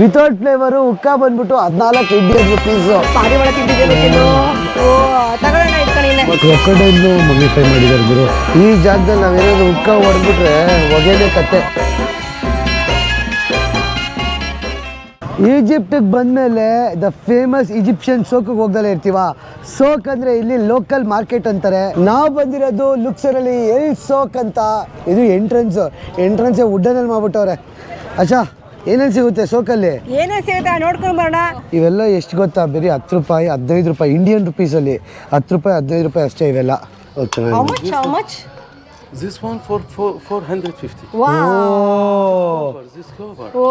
Without flavour ಉಕ್ಕ ಬಂದ್ಬಿಟ್ಟು ಹದಿನಾಲ್ಕು ಇಂಡಿಯನ್ ರುಪೀಸ್ ತಿಂದಿದ್ದೇನೆ ಓ ತಗೊಳ್ಳೋಣ ಮಾಡಿದ್ದಾರೆ ಗುರು. ಈ ಜಾಗದಲ್ಲಿ ನಾವೇನಾದ್ರು ಉಕ್ಕ ಹೊಡೆದ್ಬಿಟ್ರೆ ಹೊಗೆನೇ ಕತೆ ಈಜಿಪ್ಟಿಗೆ ಬಂದಮೇಲೆ ದ ಫೇಮಸ್ ಈಜಿಪ್ಷಿಯನ್ ಸೋಕಿಗೆ ಹೋಗ್ದಲ್ಲೇ ಇರ್ತೀವ. ಸೋಕ್ ಅಂದರೆ ಇಲ್ಲಿ ಲೋಕಲ್ ಮಾರ್ಕೆಟ್ ಅಂತಾರೆ. ನಾವು ಬಂದಿರೋದು ಲುಕ್ಸರಲ್ಲಿ ಎಲ್ ಸೋಕ್ ಅಂತ. ಇದು ಎಂಟ್ರೆನ್ಸ್ ಎಂಟ್ರೆನ್ಸ್ ವುಡ್ಡನಲ್ಲಿ ಮಾಡ್ಬಿಟ್ಟವ್ರೆ. ಅಚ್ಚಾ ಏನೇನು ಸಿಗುತ್ತೆ ಸೋಕಲ್ಲಿ? ಏನೇ ಸಿಗುತ್ತೆ ನೋಡ್ಕೊಂಡು ಬರೋಣ. ಇವೆಲ್ಲ ಎಷ್ಟು ಗೊತ್ತಾ? ಬರೀ ಹತ್ತು ರೂಪಾಯಿ ಹದಿನೈದು ರೂಪಾಯಿ ಇಂಡಿಯನ್ ರುಪೀಸಲ್ಲಿ ಹತ್ತು ರೂಪಾಯಿ ಹದಿನೈದು ರೂಪಾಯಿ ಅಷ್ಟೇ ಇವೆಲ್ಲ. Okay. How much how much This one for, for 450. ವಾ ಓ This cover. ಓ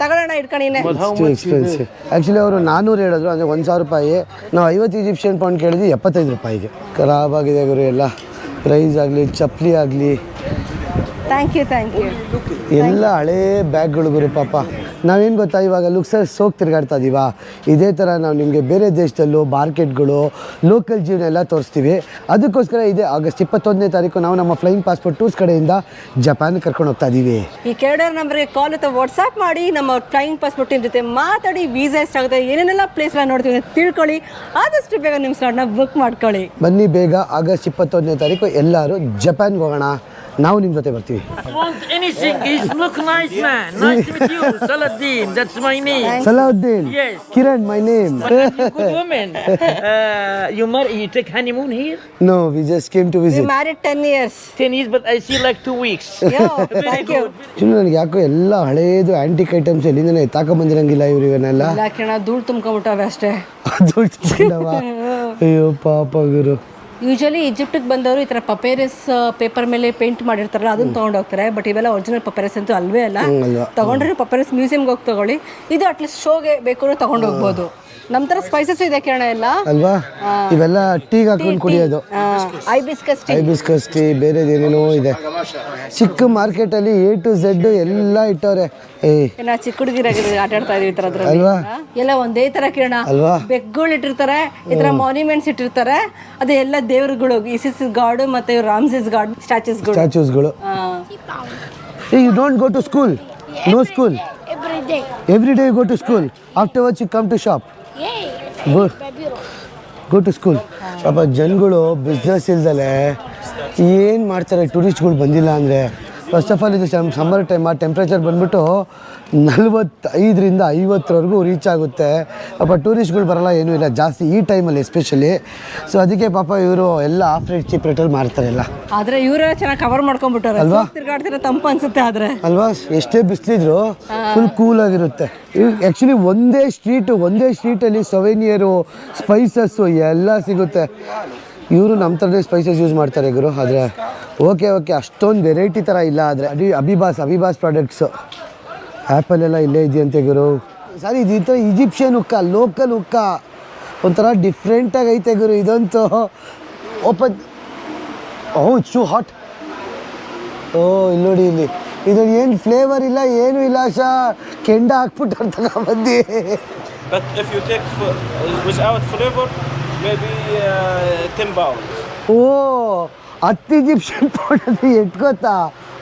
ತಗೊಳ್ಳೋಣ ಇಟ್ಕೊಂಡು ಇನ್ನೇ But how to much is expensive actually ಅವರು ನಾನ್ನೂರು ಹೇಳಿದ್ರು ಅಂದರೆ ಒಂದು ಸಾವಿರ ರೂಪಾಯಿ. ನಾವು ಐವತ್ತು ಈಜಿಪ್ಷಿಯನ್ ಪೌಂಡ್ ಕೇಳಿದ್ವಿ ಎಪ್ಪತ್ತೈದು ರೂಪಾಯಿಗೆ. ಖರಾಬ್ ಆಗಿದೆ ಗುರು ಎಲ್ಲ. ಪ್ರೈಸ್ ಆಗಲಿ ಚಪ್ಪಲಿ ಆಗಲಿ. ಥ್ಯಾಂಕ್ ಯು ಥ್ಯಾಂಕ್ ಯು ಎಲ್ಲ ಹಳೇ ಬ್ಯಾಗ್ಗಳು ಗುರು ಪಾಪ. ನಾವೇನು ಗೊತ್ತಾ ಇವಾಗ ಲುಕ್ಸಲ್ಲಿ ಸೋಕ್ ತಿರುಗಾಡ್ತಾ ಇದೀವ? ಇದೇ ಥರ ನಾವು ನಿಮಗೆ ಬೇರೆ ದೇಶದಲ್ಲೂ ಮಾರ್ಕೆಟ್ಗಳು ಲೋಕಲ್ ಜೀವನ ಎಲ್ಲ ತೋರಿಸ್ತೀವಿ. ಅದಕ್ಕೋಸ್ಕರ ಇದೆ ಆಗಸ್ಟ್ ಇಪ್ಪತ್ತೊಂದನೇ ತಾರೀಕು ನಾವು ನಮ್ಮ ಫ್ಲೈಯಿಂಗ್ ಪಾಸ್ಪೋರ್ಟ್ ಟೂರ್ಸ್ ಕಡೆಯಿಂದ ಜಪಾನ್ ಕರ್ಕೊಂಡು ಹೋಗ್ತಾ ಇದ್ದೀವಿ ಈ ಕೆರಡರ್ ನಂಬರ್ಗೆ ಕಾಲ್ ಅಥವಾ ವಾಟ್ಸ್ಆ್ಯಪ್ ಮಾಡಿ ನಮ್ಮ ಫ್ಲೈಯಿಂಗ್ ಪಾಸ್ಪೋರ್ಟ್ ಟೀಮ್ ಜೊತೆ ಮಾತಾಡಿ ವೀಸಾ ಎಷ್ಟಾಗುತ್ತೆ ಏನೇನೆಲ್ಲ ಪ್ಲೇಸ್ ಎಲ್ಲ ನೋಡ್ತೀವಿ ಅಂತ ತಿಳ್ಕೊಳ್ಳಿ. ಆದಷ್ಟು ಬೇಗ ನಿಮ್ಮ ಸ್ಲಾಟ್ನ ಬುಕ್ ಮಾಡ್ಕೊಳ್ಳಿ. ಬನ್ನಿ ಬೇಗ ಆಗಸ್ಟ್ ಇಪ್ಪತ್ತೊಂದನೇ ತಾರೀಕು ಎಲ್ಲರೂ ಜಪಾನ್ಗೆ ಹೋಗೋಣ. ನಾವು ನಿಮ್ಮ ಜೊತೆ ಬರ್ತೀವಿ. Found Kiran my name your a good woman your you take honeymoon here no we just come to visit we married 10 years 10 is but I feel like 2 weeks ಯೋ ತಿನ್ನ ನನಗೆ ಯಾಕೋ ಎಲ್ಲ ಹಳೇದು ಆಂಟಿಕ್ ಐಟಮ್ಸ್ ಎಲ್ಲಿದೆನೆ ಎತ್ತಕೊಂಡಿರಂಗಿಲ್ಲ ಇವ್ರಿ ಏನಲ್ಲ ಲಾಕಣ್ಣ ಧೂಳು ತುಂಬಕೊಂಡು ಅಷ್ಟೇ. ಧೂಳು ಚೆನ್ನವಾ ಅಯ್ಯೋ ಪಾಪ ಗುರು. ಯೂಶಲಿ ಈಜಿಪ್ಟಿಗೆ ಬಂದವರು ಈ ಥರ ಪಪೇರಸ್ ಪೇಪರ್ ಮೇಲೆ ಪೇಂಟ್ ಮಾಡಿರ್ತಾರಲ್ಲ ಅದನ್ನ ತೊಗೊಂಡು ಹೋಗ್ತಾರೆ ಬಟ್ ಇವೆಲ್ಲ ಒರಿಜಿನಲ್ ಪಪೇರಸ್ ಅಂತೂ ಅಲ್ವೇ ಅಲ್ಲ. ತಗೊಂಡ್ರೆ ಪಪೇರಸ್ ಮ್ಯೂಸಿಯಮ್ಗೆ ಹೋಗಿ ತಗೊಳ್ಳಿ. ಇದು ಅಟ್ಲೀಸ್ಟ್ ಶೋಗೆ ಬೇಕು ಅಂದ್ರೆ ತಗೊಂಡು ಹೋಗ್ಬೋದು. ನಮ್ಮ ಥರ ಸ್ಪೈಸಸ್ ಇದೆ ಕಿರಣ ಎಲ್ಲ. ಅಲ್ವಾ? ಇವೆಲ್ಲ ಟೀ ಹಾಕೊಂಡು ಕುಡಿಯೋದು. ಐ ಬಿಸ್ಕಸ್ ಟೀ ಬೇರೆ ಏನೇನೋ ಇದೆ. ಚಿಕ್ಕ ಮಾರ್ಕೆಟಲ್ಲಿ ಎ ಟು ಝೆಡ್ ಎಲ್ಲ ಇಟ್ಟವ್ರೆ. ಏಯ್ ನಾ ಚಿಕ್ಕ ಹುಡುಗಿರ ಆಟ ಆಡ್ತಾ ಇದೀವಿ ಅಲ್ವಾ? ಎಲ್ಲ ಒಂದೇ ತರ ಕಿರಣ. ಅಲ್ವಾ? ಬೆಗ್ಗಳು ಇಟ್ಟಿರ್ತಾರೆ ಈ ತರ ಮಾನ್ಯುಮೆಂಟ್ಸ್ ಇಟ್ಟಿರ್ತಾರೆ. ಅದು ಎಲ್ಲ ದೇವರುಗಳು ಇಸಿಸ್ ಗಾಡ್ ಮತ್ತೆ ರಾಮ್ಸಿಸ್ ಗಾಡ್ ಸ್ಟ್ಯಾಚುಸ್ಗಳು ಸ್ಟ್ಯಾಚೂಸ್ಗಳು you don't go to school no school. Every day go to school after work you come to shop go to school ಪಾಪ ಜನಗಳು ಬಿಸ್ನೆಸ್ ಇಲ್ದಲೆ ಏನು ಮಾಡ್ತಾರೆ? ಟೂರಿಸ್ಟ್ಗಳು ಬಂದಿಲ್ಲ ಅಂದರೆ ಫಸ್ಟ್ ಆಫ್ ಆಲ್ ಇದು ಸಮ್ಮರ್ ಟೈಮ್ ಆ ಟೆಂಪ್ರೇಚರ್ ಬಂದ್ಬಿಟ್ಟು ನಲ್ವತ್ತೈದರಿಂದ ಐವತ್ತರವರೆಗೂ ರೀಚ್ ಆಗುತ್ತೆ. ಪಾಪ ಟೂರಿಸ್ಟ್ಗಳು ಬರಲ್ಲ ಏನೂ ಇಲ್ಲ. ಜಾಸ್ತಿ ಈ ಟೈಮಲ್ಲಿ ಎಸ್ಪೆಷಲಿ ಸೊ ಅದಕ್ಕೆ ಪಾಪ ಇವರು ಎಲ್ಲ ಆಫ್ ರೇಟ್ ಚೀಪ್ ರೇಟಲ್ಲಿ ಮಾರ್ತಾರೆ ಎಲ್ಲ. ಆದರೆ ಇವರೇ ಚೆನ್ನಾಗಿ ಕವರ್ ಮಾಡ್ಕೊಂಡ್ಬಿಟ್ಟಾರೆ. ಅಲ್ವಾ? ತಿರ್ಗಾಡ್ತಿರೋ ತಂಪು ಅನ್ಸುತ್ತೆ ಆದರೆ. ಅಲ್ವಾ? ಎಷ್ಟೇ ಬಿಸಿಲಿದ್ರು ಫುಲ್ ಕೂಲಾಗಿರುತ್ತೆ ಆ್ಯಕ್ಚುಲಿ ಒಂದೇ ಸ್ಟ್ರೀಟು ಒಂದೇ ಸ್ಟ್ರೀಟಲ್ಲಿ ಸೊವೆನಿಯರು ಸ್ಪೈಸಸ್ಸು ಎಲ್ಲ ಸಿಗುತ್ತೆ. ಇವರು ನಮ್ಮ ಥರನೇ ಸ್ಪೈಸಸ್ ಯೂಸ್ ಮಾಡ್ತಾರೆ ಗುರು, ಆದರೆ ಓಕೆ ಓಕೆ ಅಷ್ಟೊಂದು ವೆರೈಟಿ ಥರ ಇಲ್ಲ, ಆದರೆ ಅಡಿ ಅಬಿಬಾಸ್ ಅಬಿಬಾಸ್ ಪ್ರಾಡಕ್ಟ್ಸು ಆ್ಯಪಲ್ ಎಲ್ಲ ಇಲ್ಲೇ ಇದೆಯಂತೆ ಗುರು. ಸರಿ, ಇದು ಈಜಿಪ್ಷಿಯನ್ ಉಕ್ಕ ಲೋಕಲ್ ಉಕ್ಕ, ಒಂಥರ ಡಿಫ್ರೆಂಟಾಗಿ ಐತೆ ಗುರು ಇದಂತೂ. ಓಪನ್ ಓ ಶೂ ಹಾಟ್ ಓ, ಇಲ್ಲಿ ನೋಡಿ ಇಲ್ಲಿ. ಇದು ಏನು ಫ್ಲೇವರ್ ಇಲ್ಲ, ಏನು ಇಲ್ಲ ಶಾ ಕೆಂಡ ಹಾಕ್ಬಿಟ್ಟು ಅಂತ But maybe uh, 10 pounds. ಓ ಹತ್ತು ಈಜಿಪ್ಷಿಯನ್ ಪೌಡರ್ ಎಷ್ಟು ಗೊತ್ತಾ?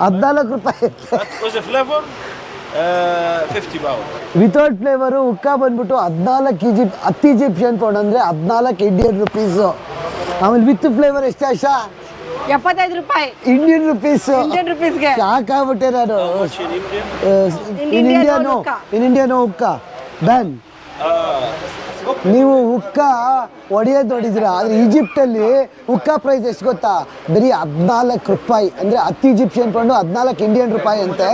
ಹದಿನಾಲ್ಕು ರೂಪಾಯಿ But with the flavor, uh, 50 pounds. Without flavour ಉಕ್ಕ ಬಂದ್ಬಿಟ್ಟು ಹದಿನಾಲ್ಕು ಈಜಿಪ್ ಹತ್ತು ಈಜಿಪ್ಷಿಯನ್ ಪೌಂಡ್ ಅಂದರೆ ಹದಿನಾಲ್ಕು ಇಂಡಿಯನ್ ರುಪೀಸು ಆಮೇಲೆ ವಿತ್ ಫ್ಲೇವರ್ ಎಷ್ಟು ಆಶಾ ಎಪ್ಪತ್ತೈದು ರೂಪಾಯಿ. ಇಂಡಿಯನ್ ರುಪೀಸು ಇಂಡಿಯನ್ ರುಪೀಸ್ಗೆ ಶಾಕ್ ಆಗ್ಬಿಟ್ಟೆ ನಾನು. Much in Indian? In India India no. ಉಕ್ಕ. ಇನ್ ಇಂಡಿಯಾ ನೋ ಉಕ್ಕ. ಬ್ಯಾನ್ ನೀವು ಉಕ್ಕ ಹೊಡೆಯೋದು ನೋಡಿದ್ರ ಆದರೆ ಈಜಿಪ್ಟಲ್ಲಿ ಹುಕ್ಕ ಪ್ರೈಸ್ ಎಷ್ಟು ಗೊತ್ತಾ? ಬರೀ ಹದಿನಾಲ್ಕು ರೂಪಾಯಿ. ಅಂದರೆ ಹತ್ತು ಈಜಿಪ್ಷಿಯನ್ ಪೌಂಡು ಹದಿನಾಲ್ಕು ಇಂಡಿಯನ್ ರೂಪಾಯಿ ಅಂತೆ.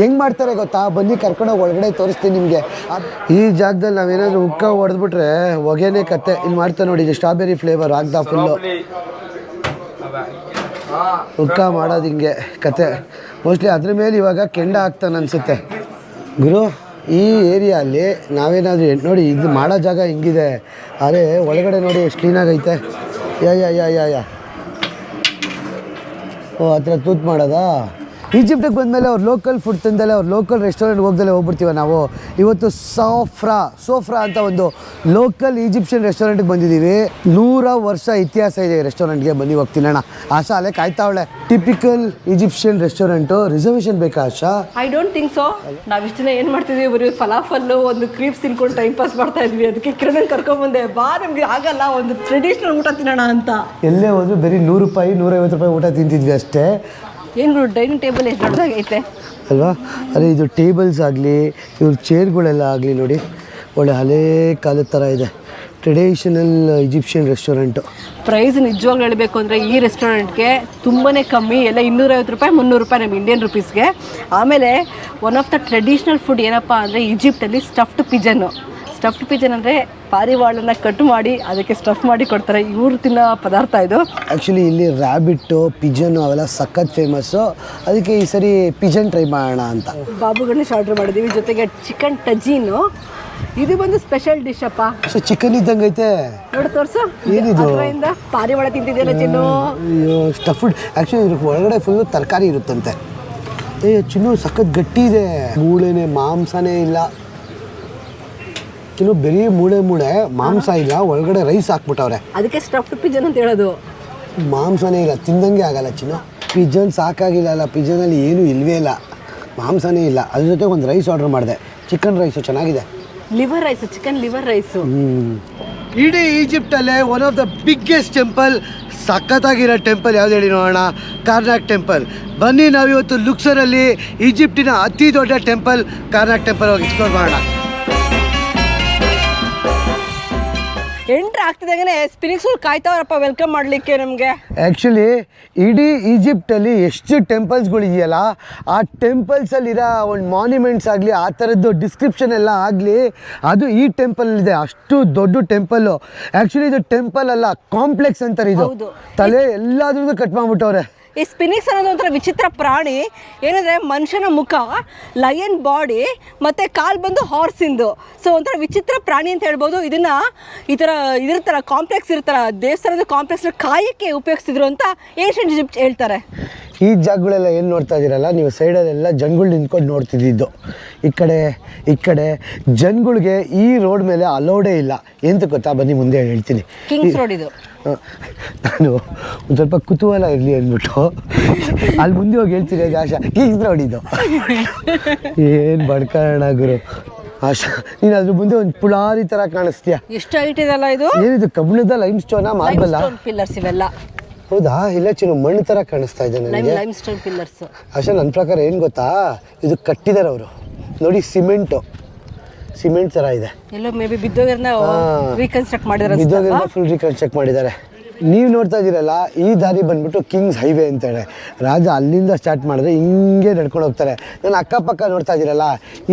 ಹೆಂಗ್ ಮಾಡ್ತಾರೆ ಗೊತ್ತಾ? ಬನ್ನಿ ಕರ್ಕೊಂಡೋಗಿ ಒಳಗಡೆ ತೋರಿಸ್ತೀನಿ ನಿಮಗೆ. ಈ ಜಾಗದಲ್ಲಿ ನಾವೇನಾದರೂ ಉಕ್ಕ ಹೊಡೆದ್ಬಿಟ್ರೆ ಹೊಗೆನೇ ಕತೆ ಇಲ್ಲಿ ಮಾಡ್ತಾ ನೋಡಿ ಸ್ಟ್ರಾಬೆರಿ ಫ್ಲೇವರ್ ಆಗ್ದ ಫುಲ್ಲು ಉಕ್ಕ ಮಾಡೋದು ಹಿಂಗೆ ಕತೆ ಮೋಸ್ಟ್ಲಿ ಅದ್ರ ಮೇಲೆ ಇವಾಗ ಕೆಂಡ ಹಾಕ್ತಾನೆ ಅನಿಸುತ್ತೆ. ಗುರು ಈ ಏರಿಯಲ್ಲಿ ನಾವೇನಾದರೂ ನೋಡಿ, ಇದು ಮಾಡೋ ಜಾಗ ಹಿಂಗಿದೆ. ಅರೆ, ಒಳಗಡೆ ನೋಡಿ ಎಷ್ಟು ಕ್ಲೀನಾಗೈತೆ ಯಾ ಯಾ ಯಾ ಯಾ ಯಾ. ಓ, ಹತ್ರ ತೂತ್ ಮಾಡೋದಾ? ಈಜಿಪ್ಟಿಗೆ ಬಂದಮೇಲೆ ಅವ್ರು ಲೋಕಲ್ ಫುಡ್ ತಿಂದಲೇ ಅವ್ರು ಲೋಕಲ್ ರೆಸ್ಟೋರೆಂಟ್ ಹೋಗ್ದಲ್ಲೇ ಹೋಗ್ಬಿಡ್ತೀವ ನಾವು. ಇವತ್ತು ಸೋಫ್ರಾ ಸೋಫ್ರಾ ಅಂತ ಒಂದು ಲೋಕಲ್ ಈಜಿಪ್ಷಿಯನ್ ರೆಸ್ಟೋರೆಂಟ್ಗೆ ಬಂದಿದ್ದೀವಿ ನೂರ ವರ್ಷ ಇತಿಹಾಸ ಇದೆ ಈ ರೆಸ್ಟೋರೆಂಟ್ಗೆ ಬನ್ನಿ ಹೋಗಿ ತಿನ್ನೋಣ. ಆಶಾ ಅಲ್ಲೇ ಕಾಯ್ತಾವಳೆ ಟಿಪಿಕಲ್ ಈಜಿಪ್ಷಿಯನ್ ರೆಸ್ಟೋರೆಂಟು ರಿಸರ್ವೇಷನ್ ಬೇಕಾ Asha? I don't think so ನಾವು ಇಷ್ಟು ದಿನ ಏನು ಮಾಡ್ತಿದ್ವಿ ಬರೀ ಫಲಾಫಲ್ಲು ಒಂದು ಕ್ರೀಪ್ಸ್ ತಿನ್ಕೊಂಡು ಟೈಮ್ ಪಾಸ್ ಮಾಡ್ತಾ ಇದ್ವಿ. ಅದಕ್ಕೆ ಕಿರಣ್ ಕರ್ಕೊಂಬಂದೆ ಬಾ ನಮಗೆ ಆಗಲ್ಲ ಒಂದು ಟ್ರೆಡಿಷ್ನಲ್ ಊಟ ತಿನ್ನೋಣ ಅಂತ. ಎಲ್ಲೇ ಹೋದ್ರು ಬರೀ ನೂರು ರೂಪಾಯಿ ನೂರೈವತ್ತು ರೂಪಾಯಿ ಊಟ ತಿಂತಿದ್ವಿ ಅಷ್ಟೇ. ಏನು ಡೈನಿಂಗ್ ಟೇಬಲ್ ಎಷ್ಟು ದೊಡ್ಡದಾಗೈತೆ? ಅಲ್ವಾ? ಅದೇ ಇದು ಟೇಬಲ್ಸ್ ಆಗಲಿ ಇವ್ರ ಚೇರ್ಗಳೆಲ್ಲ ಆಗಲಿ ನೋಡಿ ಒಳ್ಳೆ ಹಳೇ ಕಾಲದ ಥರ ಇದೆ. ಟ್ರೆಡಿಷನಲ್ ಈಜಿಪ್ಷಿಯನ್ ರೆಸ್ಟೋರೆಂಟು ಪ್ರೈಸ್ ನಿಜವಾಗ್ಲೂ ಹೇಳಬೇಕು ಅಂದರೆ ಈ ರೆಸ್ಟೋರೆಂಟ್ಗೆ ತುಂಬಾ ಕಮ್ಮಿ ಎಲ್ಲ ಇನ್ನೂರೈವತ್ತು ರೂಪಾಯಿ ಮುನ್ನೂರು ರೂಪಾಯಿ ನಮ್ಮ ಇಂಡಿಯನ್ ರುಪೀಸ್ಗೆ ಆಮೇಲೆ one of the traditional food ಏನಪ್ಪ ಅಂದರೆ ಈಜಿಪ್ಟಲ್ಲಿ ಸ್ಟಫ್ಡ್ ಪಿಜನ್ನು ಸ್ಟಫ್ಡ್ ಪಿಜನ್ ಅಂದರೆ ಪಾರಿವಾಳನ ಕಟ್ ಮಾಡಿ ಅದಕ್ಕೆ ಸ್ಟಫ್ ಮಾಡಿ ಕೊಡ್ತಾರೆ. ಇವ್ರು ತಿನ್ನೋ ಪದಾರ್ಥ ಇದು. ಆ್ಯಕ್ಚುಲಿ ಇಲ್ಲಿ ರ್ಯಾಬಿಟ್ಟು ಪಿಜನ್ನು ಅವೆಲ್ಲ ಸಖತ್ ಫೇಮಸ್ಸು ಅದಕ್ಕೆ ಈ ಸರಿ ಪಿಜನ್ ಟ್ರೈ ಮಾಡೋಣ ಅಂತ. ಬಾಬು ಗಣೇಶ್ ಆರ್ಡರ್ ಮಾಡಿದ್ದೀವಿ ಜೊತೆಗೆ ಚಿಕನ್ ಟಜೀನು ಇದು ಬಂದು ಸ್ಪೆಷಲ್ ಡಿಶ್ ಅಪ್ಪ. ಸೊ ಚಿಕನ್ ಇದ್ದಂಗೆ ಐತೆ. ನೋಡು ತೋರ್ಸು. ಏನಿದು? ಅದರಿಂದ ಪಾರಿವಾಳ ತಿಂತಿದೆಯಲ್ಲ ಚಿನ್ನು? ಅಯ್ಯೋ ಸ್ಟಫ್ಡ್ ಆ್ಯಕ್ಚುಲಿ ಇದ್ರ ಒಳಗಡೆ ಫುಲ್ಲು ತರಕಾರಿ ಇರುತ್ತಂತೆ. ಏ ಚಿನ್ನು ಸಖತ್ ಗಟ್ಟಿ ಇದೆ. ಮೂಳೆನೇ ಮಾಂಸನೇ ಇಲ್ಲ. ಚಿನ್ನು ಬರೀ ಮೂಳೆ ಮೂಳೆ ಮಾಂಸ ಇಲ್ಲ ಒಳಗಡೆ ರೈಸ್ ಹಾಕ್ಬಿಟ್ಟವ್ರೆ. ಅದಕ್ಕೆ ಸ್ಟಫ್ಡ್ ಪಿಜನ್ ಅಂತ ಹೇಳೋದು. ಮಾಂಸನೇ ಇಲ್ಲ ತಿಂದಂಗೆ ಆಗಲ್ಲ ಚಿನ್ನ. ಪಿಜನ್ ಸಾಕಾಗಿಲ್ಲ ಅಲ್ಲ ಪಿಜನಲ್ಲಿ ಏನೂ ಇಲ್ವೇ ಇಲ್ಲ. ಮಾಂಸನೇ ಇಲ್ಲ. ಅದ್ರ ಜೊತೆ ಒಂದು ರೈಸ್ ಆರ್ಡರ್ ಮಾಡಿದೆ. ಚಿಕನ್ ರೈಸು ಚೆನ್ನಾಗಿದೆ. Liver rice chicken liver rice ಇಡೀ ಈಜಿಪ್ಟಲ್ಲೇ one of the biggest temple ಸಖತ್ತಾಗಿರೋ temple ಯಾವ್ದು ಹೇಳಿ ನೋಡೋಣ? ಕಾರ್ನಾಕ್ ಟೆಂಪಲ್ ಬನ್ನಿ ನಾವಿವತ್ತು ಲುಕ್ಸರಲ್ಲಿ ಈಜಿಪ್ಟಿನ ಅತಿ ದೊಡ್ಡ ಟೆಂಪಲ್ ಕಾರ್ನಾಕ್ ಟೆಂಪಲ್ ಹೋಗಿ ಎಕ್ಸ್ಪ್ಲೋರ್ ಮಾಡೋಣ. ಆಗ್ತಿದ್ದಾಗನೆ ಸ್ಪಿರಿಟ್ಸ್ಗಳು ಕಾಯ್ತಾವ್ರಪ್ಪ ವೆಲ್ಕಮ್ ಮಾಡಲಿಕ್ಕೆ ನಮಗೆ. ಆ್ಯಕ್ಚುಲಿ ಇಡೀ ಈಜಿಪ್ಟಲ್ಲಿ ಎಷ್ಟು ಟೆಂಪಲ್ಸ್ಗಳಿದೆಯಲ್ಲ ಆ ಟೆಂಪಲ್ಸಲ್ಲಿರೋ ಒಂದು ಮಾನ್ಯುಮೆಂಟ್ಸ್ ಆಗಲಿ ಆ ಥರದ್ದು ಡಿಸ್ಕ್ರಿಪ್ಷನ್ ಎಲ್ಲ ಆಗಲಿ ಅದು ಈ ಟೆಂಪಲಲ್ಲಿದೆ ಅಷ್ಟು ದೊಡ್ಡ ಟೆಂಪಲ್ಲು ಆ್ಯಕ್ಚುಲಿ ಇದು ಟೆಂಪಲ್ ಅಲ್ಲ ಕಾಂಪ್ಲೆಕ್ಸ್ ಅಂತಾರೆ ಇದು. ತಲೆ ಎಲ್ಲಾದ್ರೂ ಕಟ್ ಮಾಡ್ಬಿಟ್ಟವ್ರೆ. ಈ ಸ್ಪಿನಿಕ್ಸ್ ಅನ್ನೋದು ಒಂಥರ ವಿಚಿತ್ರ ಪ್ರಾಣಿ. ಏನಂದರೆ ಮನುಷ್ಯನ ಮುಖ ಲಯನ್ ಬಾಡಿ ಮತ್ತು ಕಾಲು ಬಂದು ಹಾರ್ಸಿಂದು ಸೊ ಒಂಥರ ವಿಚಿತ್ರ ಪ್ರಾಣಿ ಅಂತ ಹೇಳ್ಬೋದು. ಇದನ್ನು ಈ ಥರ ಇದಿರ್ತಾರ ಕಾಂಪ್ಲೆಕ್ಸ್ ಇರ್ತಾರ ದೇವಸ್ಥಾನದ ಕಾಂಪ್ಲೆಕ್ಸ್ನ ಕಾಯಕ್ಕೆ ಉಪಯೋಗಿಸಿದ್ರು ಅಂತ ಏನ್ಷಿಯಂಟ್ ಇಜಿಪ್ಟ್ ಹೇಳ್ತಾರೆ. ಈ ಜಾಗಗಳೆಲ್ಲ ಏನು ನೋಡ್ತಾ ಇದ್ದೀರಲ್ಲ ನೀವು ಸೈಡಲ್ಲೆಲ್ಲ ಜನಗಳು ನಿಂತ್ಕೊಂಡು ನೋಡ್ತಿದ್ದಿದ್ದು. ಈ ಕಡೆ ಈ ಕಡೆ ಜನಗಳಿಗೆ ಈ ರೋಡ್ ಮೇಲೆ ಅಲೋಡೇ ಇಲ್ಲ. ಎಂತ ಗೊತ್ತಾ? ಬನ್ನಿ ಮುಂದೆ ಹೇಳ್ತೀನಿ. ಕಿಂಗ್ಸ್ ರೋಡ್ ಇದು. ನಾನು ಒಂದು ಸ್ವಲ್ಪ ಕುತೂಹಲ ಇರಲಿ ಅಂದ್ಬಿಟ್ಟು ಅಲ್ಲಿ ಮುಂದೆ ಹೋಗಿ ಹೇಳ್ತೀನಿ ಆಶಾ ಕಿಂಗ್ಸ್ ಹೊಡಿದ್ದು ಏನು ಬಡ್ಕೋಣ ಗುರು. ಆಶಾ ನೀನು ಅದ್ರ ಮುಂದೆ ಒಂದು ಪುಳಾರಿ ಥರ ಕಾಣಿಸ್ತೀಯ? ಎಷ್ಟು ಹೈಟ್ ಇದೆಲ್ಲ ಇದು? ಏನಿದು ಕಬ್ಬಿಣದ ಲೈಮ್ ಸ್ಟೋನ ಮಾರ್ಬಲ್ಲ ಪಿಲ್ಲರ್ಸ್ ಇವೆಲ್ಲ. ಹೌದಾ? ಇಲ್ಲ ಚಿನ್ನ ಮಣ್ಣು ಥರ ಕಾಣಿಸ್ತಾ ಇದೆ ನನಗೆ. ಲೈಮ್ ಸ್ಟೋನ್ ಪಿಲ್ಲರ್ಸ್ ಆಶಾ ನನ್ನ ಪ್ರಕಾರ ಏನು ಗೊತ್ತಾ? ಇದು ಕಟ್ಟಿದ್ದಾರೆ ಅವರು. ನೋಡಿ ಸಿಮೆಂಟು ಸಿಮೆಂಟ್ ಥರ ಇದೆ. ಎಲ್ಲೋ ಮೇ ಬಿ ಬಿದ್ದೋಗಿರೋದನ್ನ ರೀಕನ್ಸ್ಟ್ರಕ್ಟ್ ಮಾಡಿದಾರೆ ಫುಲ್ ರೀಕನ್ಸ್ಟ್ರಕ್ಟ್ ಮಾಡಿದ್ದಾರೆ. ನೀವು ನೋಡ್ತಾ ಇದ್ದೀರಲ್ಲ ಈ ದಾರಿ ಬಂದ್ಬಿಟ್ಟು ಕಿಂಗ್ಸ್ ಹೈವೇ ಅಂತೇಳಿ ರಾಜ ಅಲ್ಲಿಂದ ಸ್ಟಾರ್ಟ್ ಮಾಡಿದ್ರೆ ಹಿಂಗೆ ನಡ್ಕೊಂಡು ಹೋಗ್ತಾರೆ. ನಾನು ಅಕ್ಕಪಕ್ಕ ನೋಡ್ತಾ ಇದ್ದೀರಲ್ಲ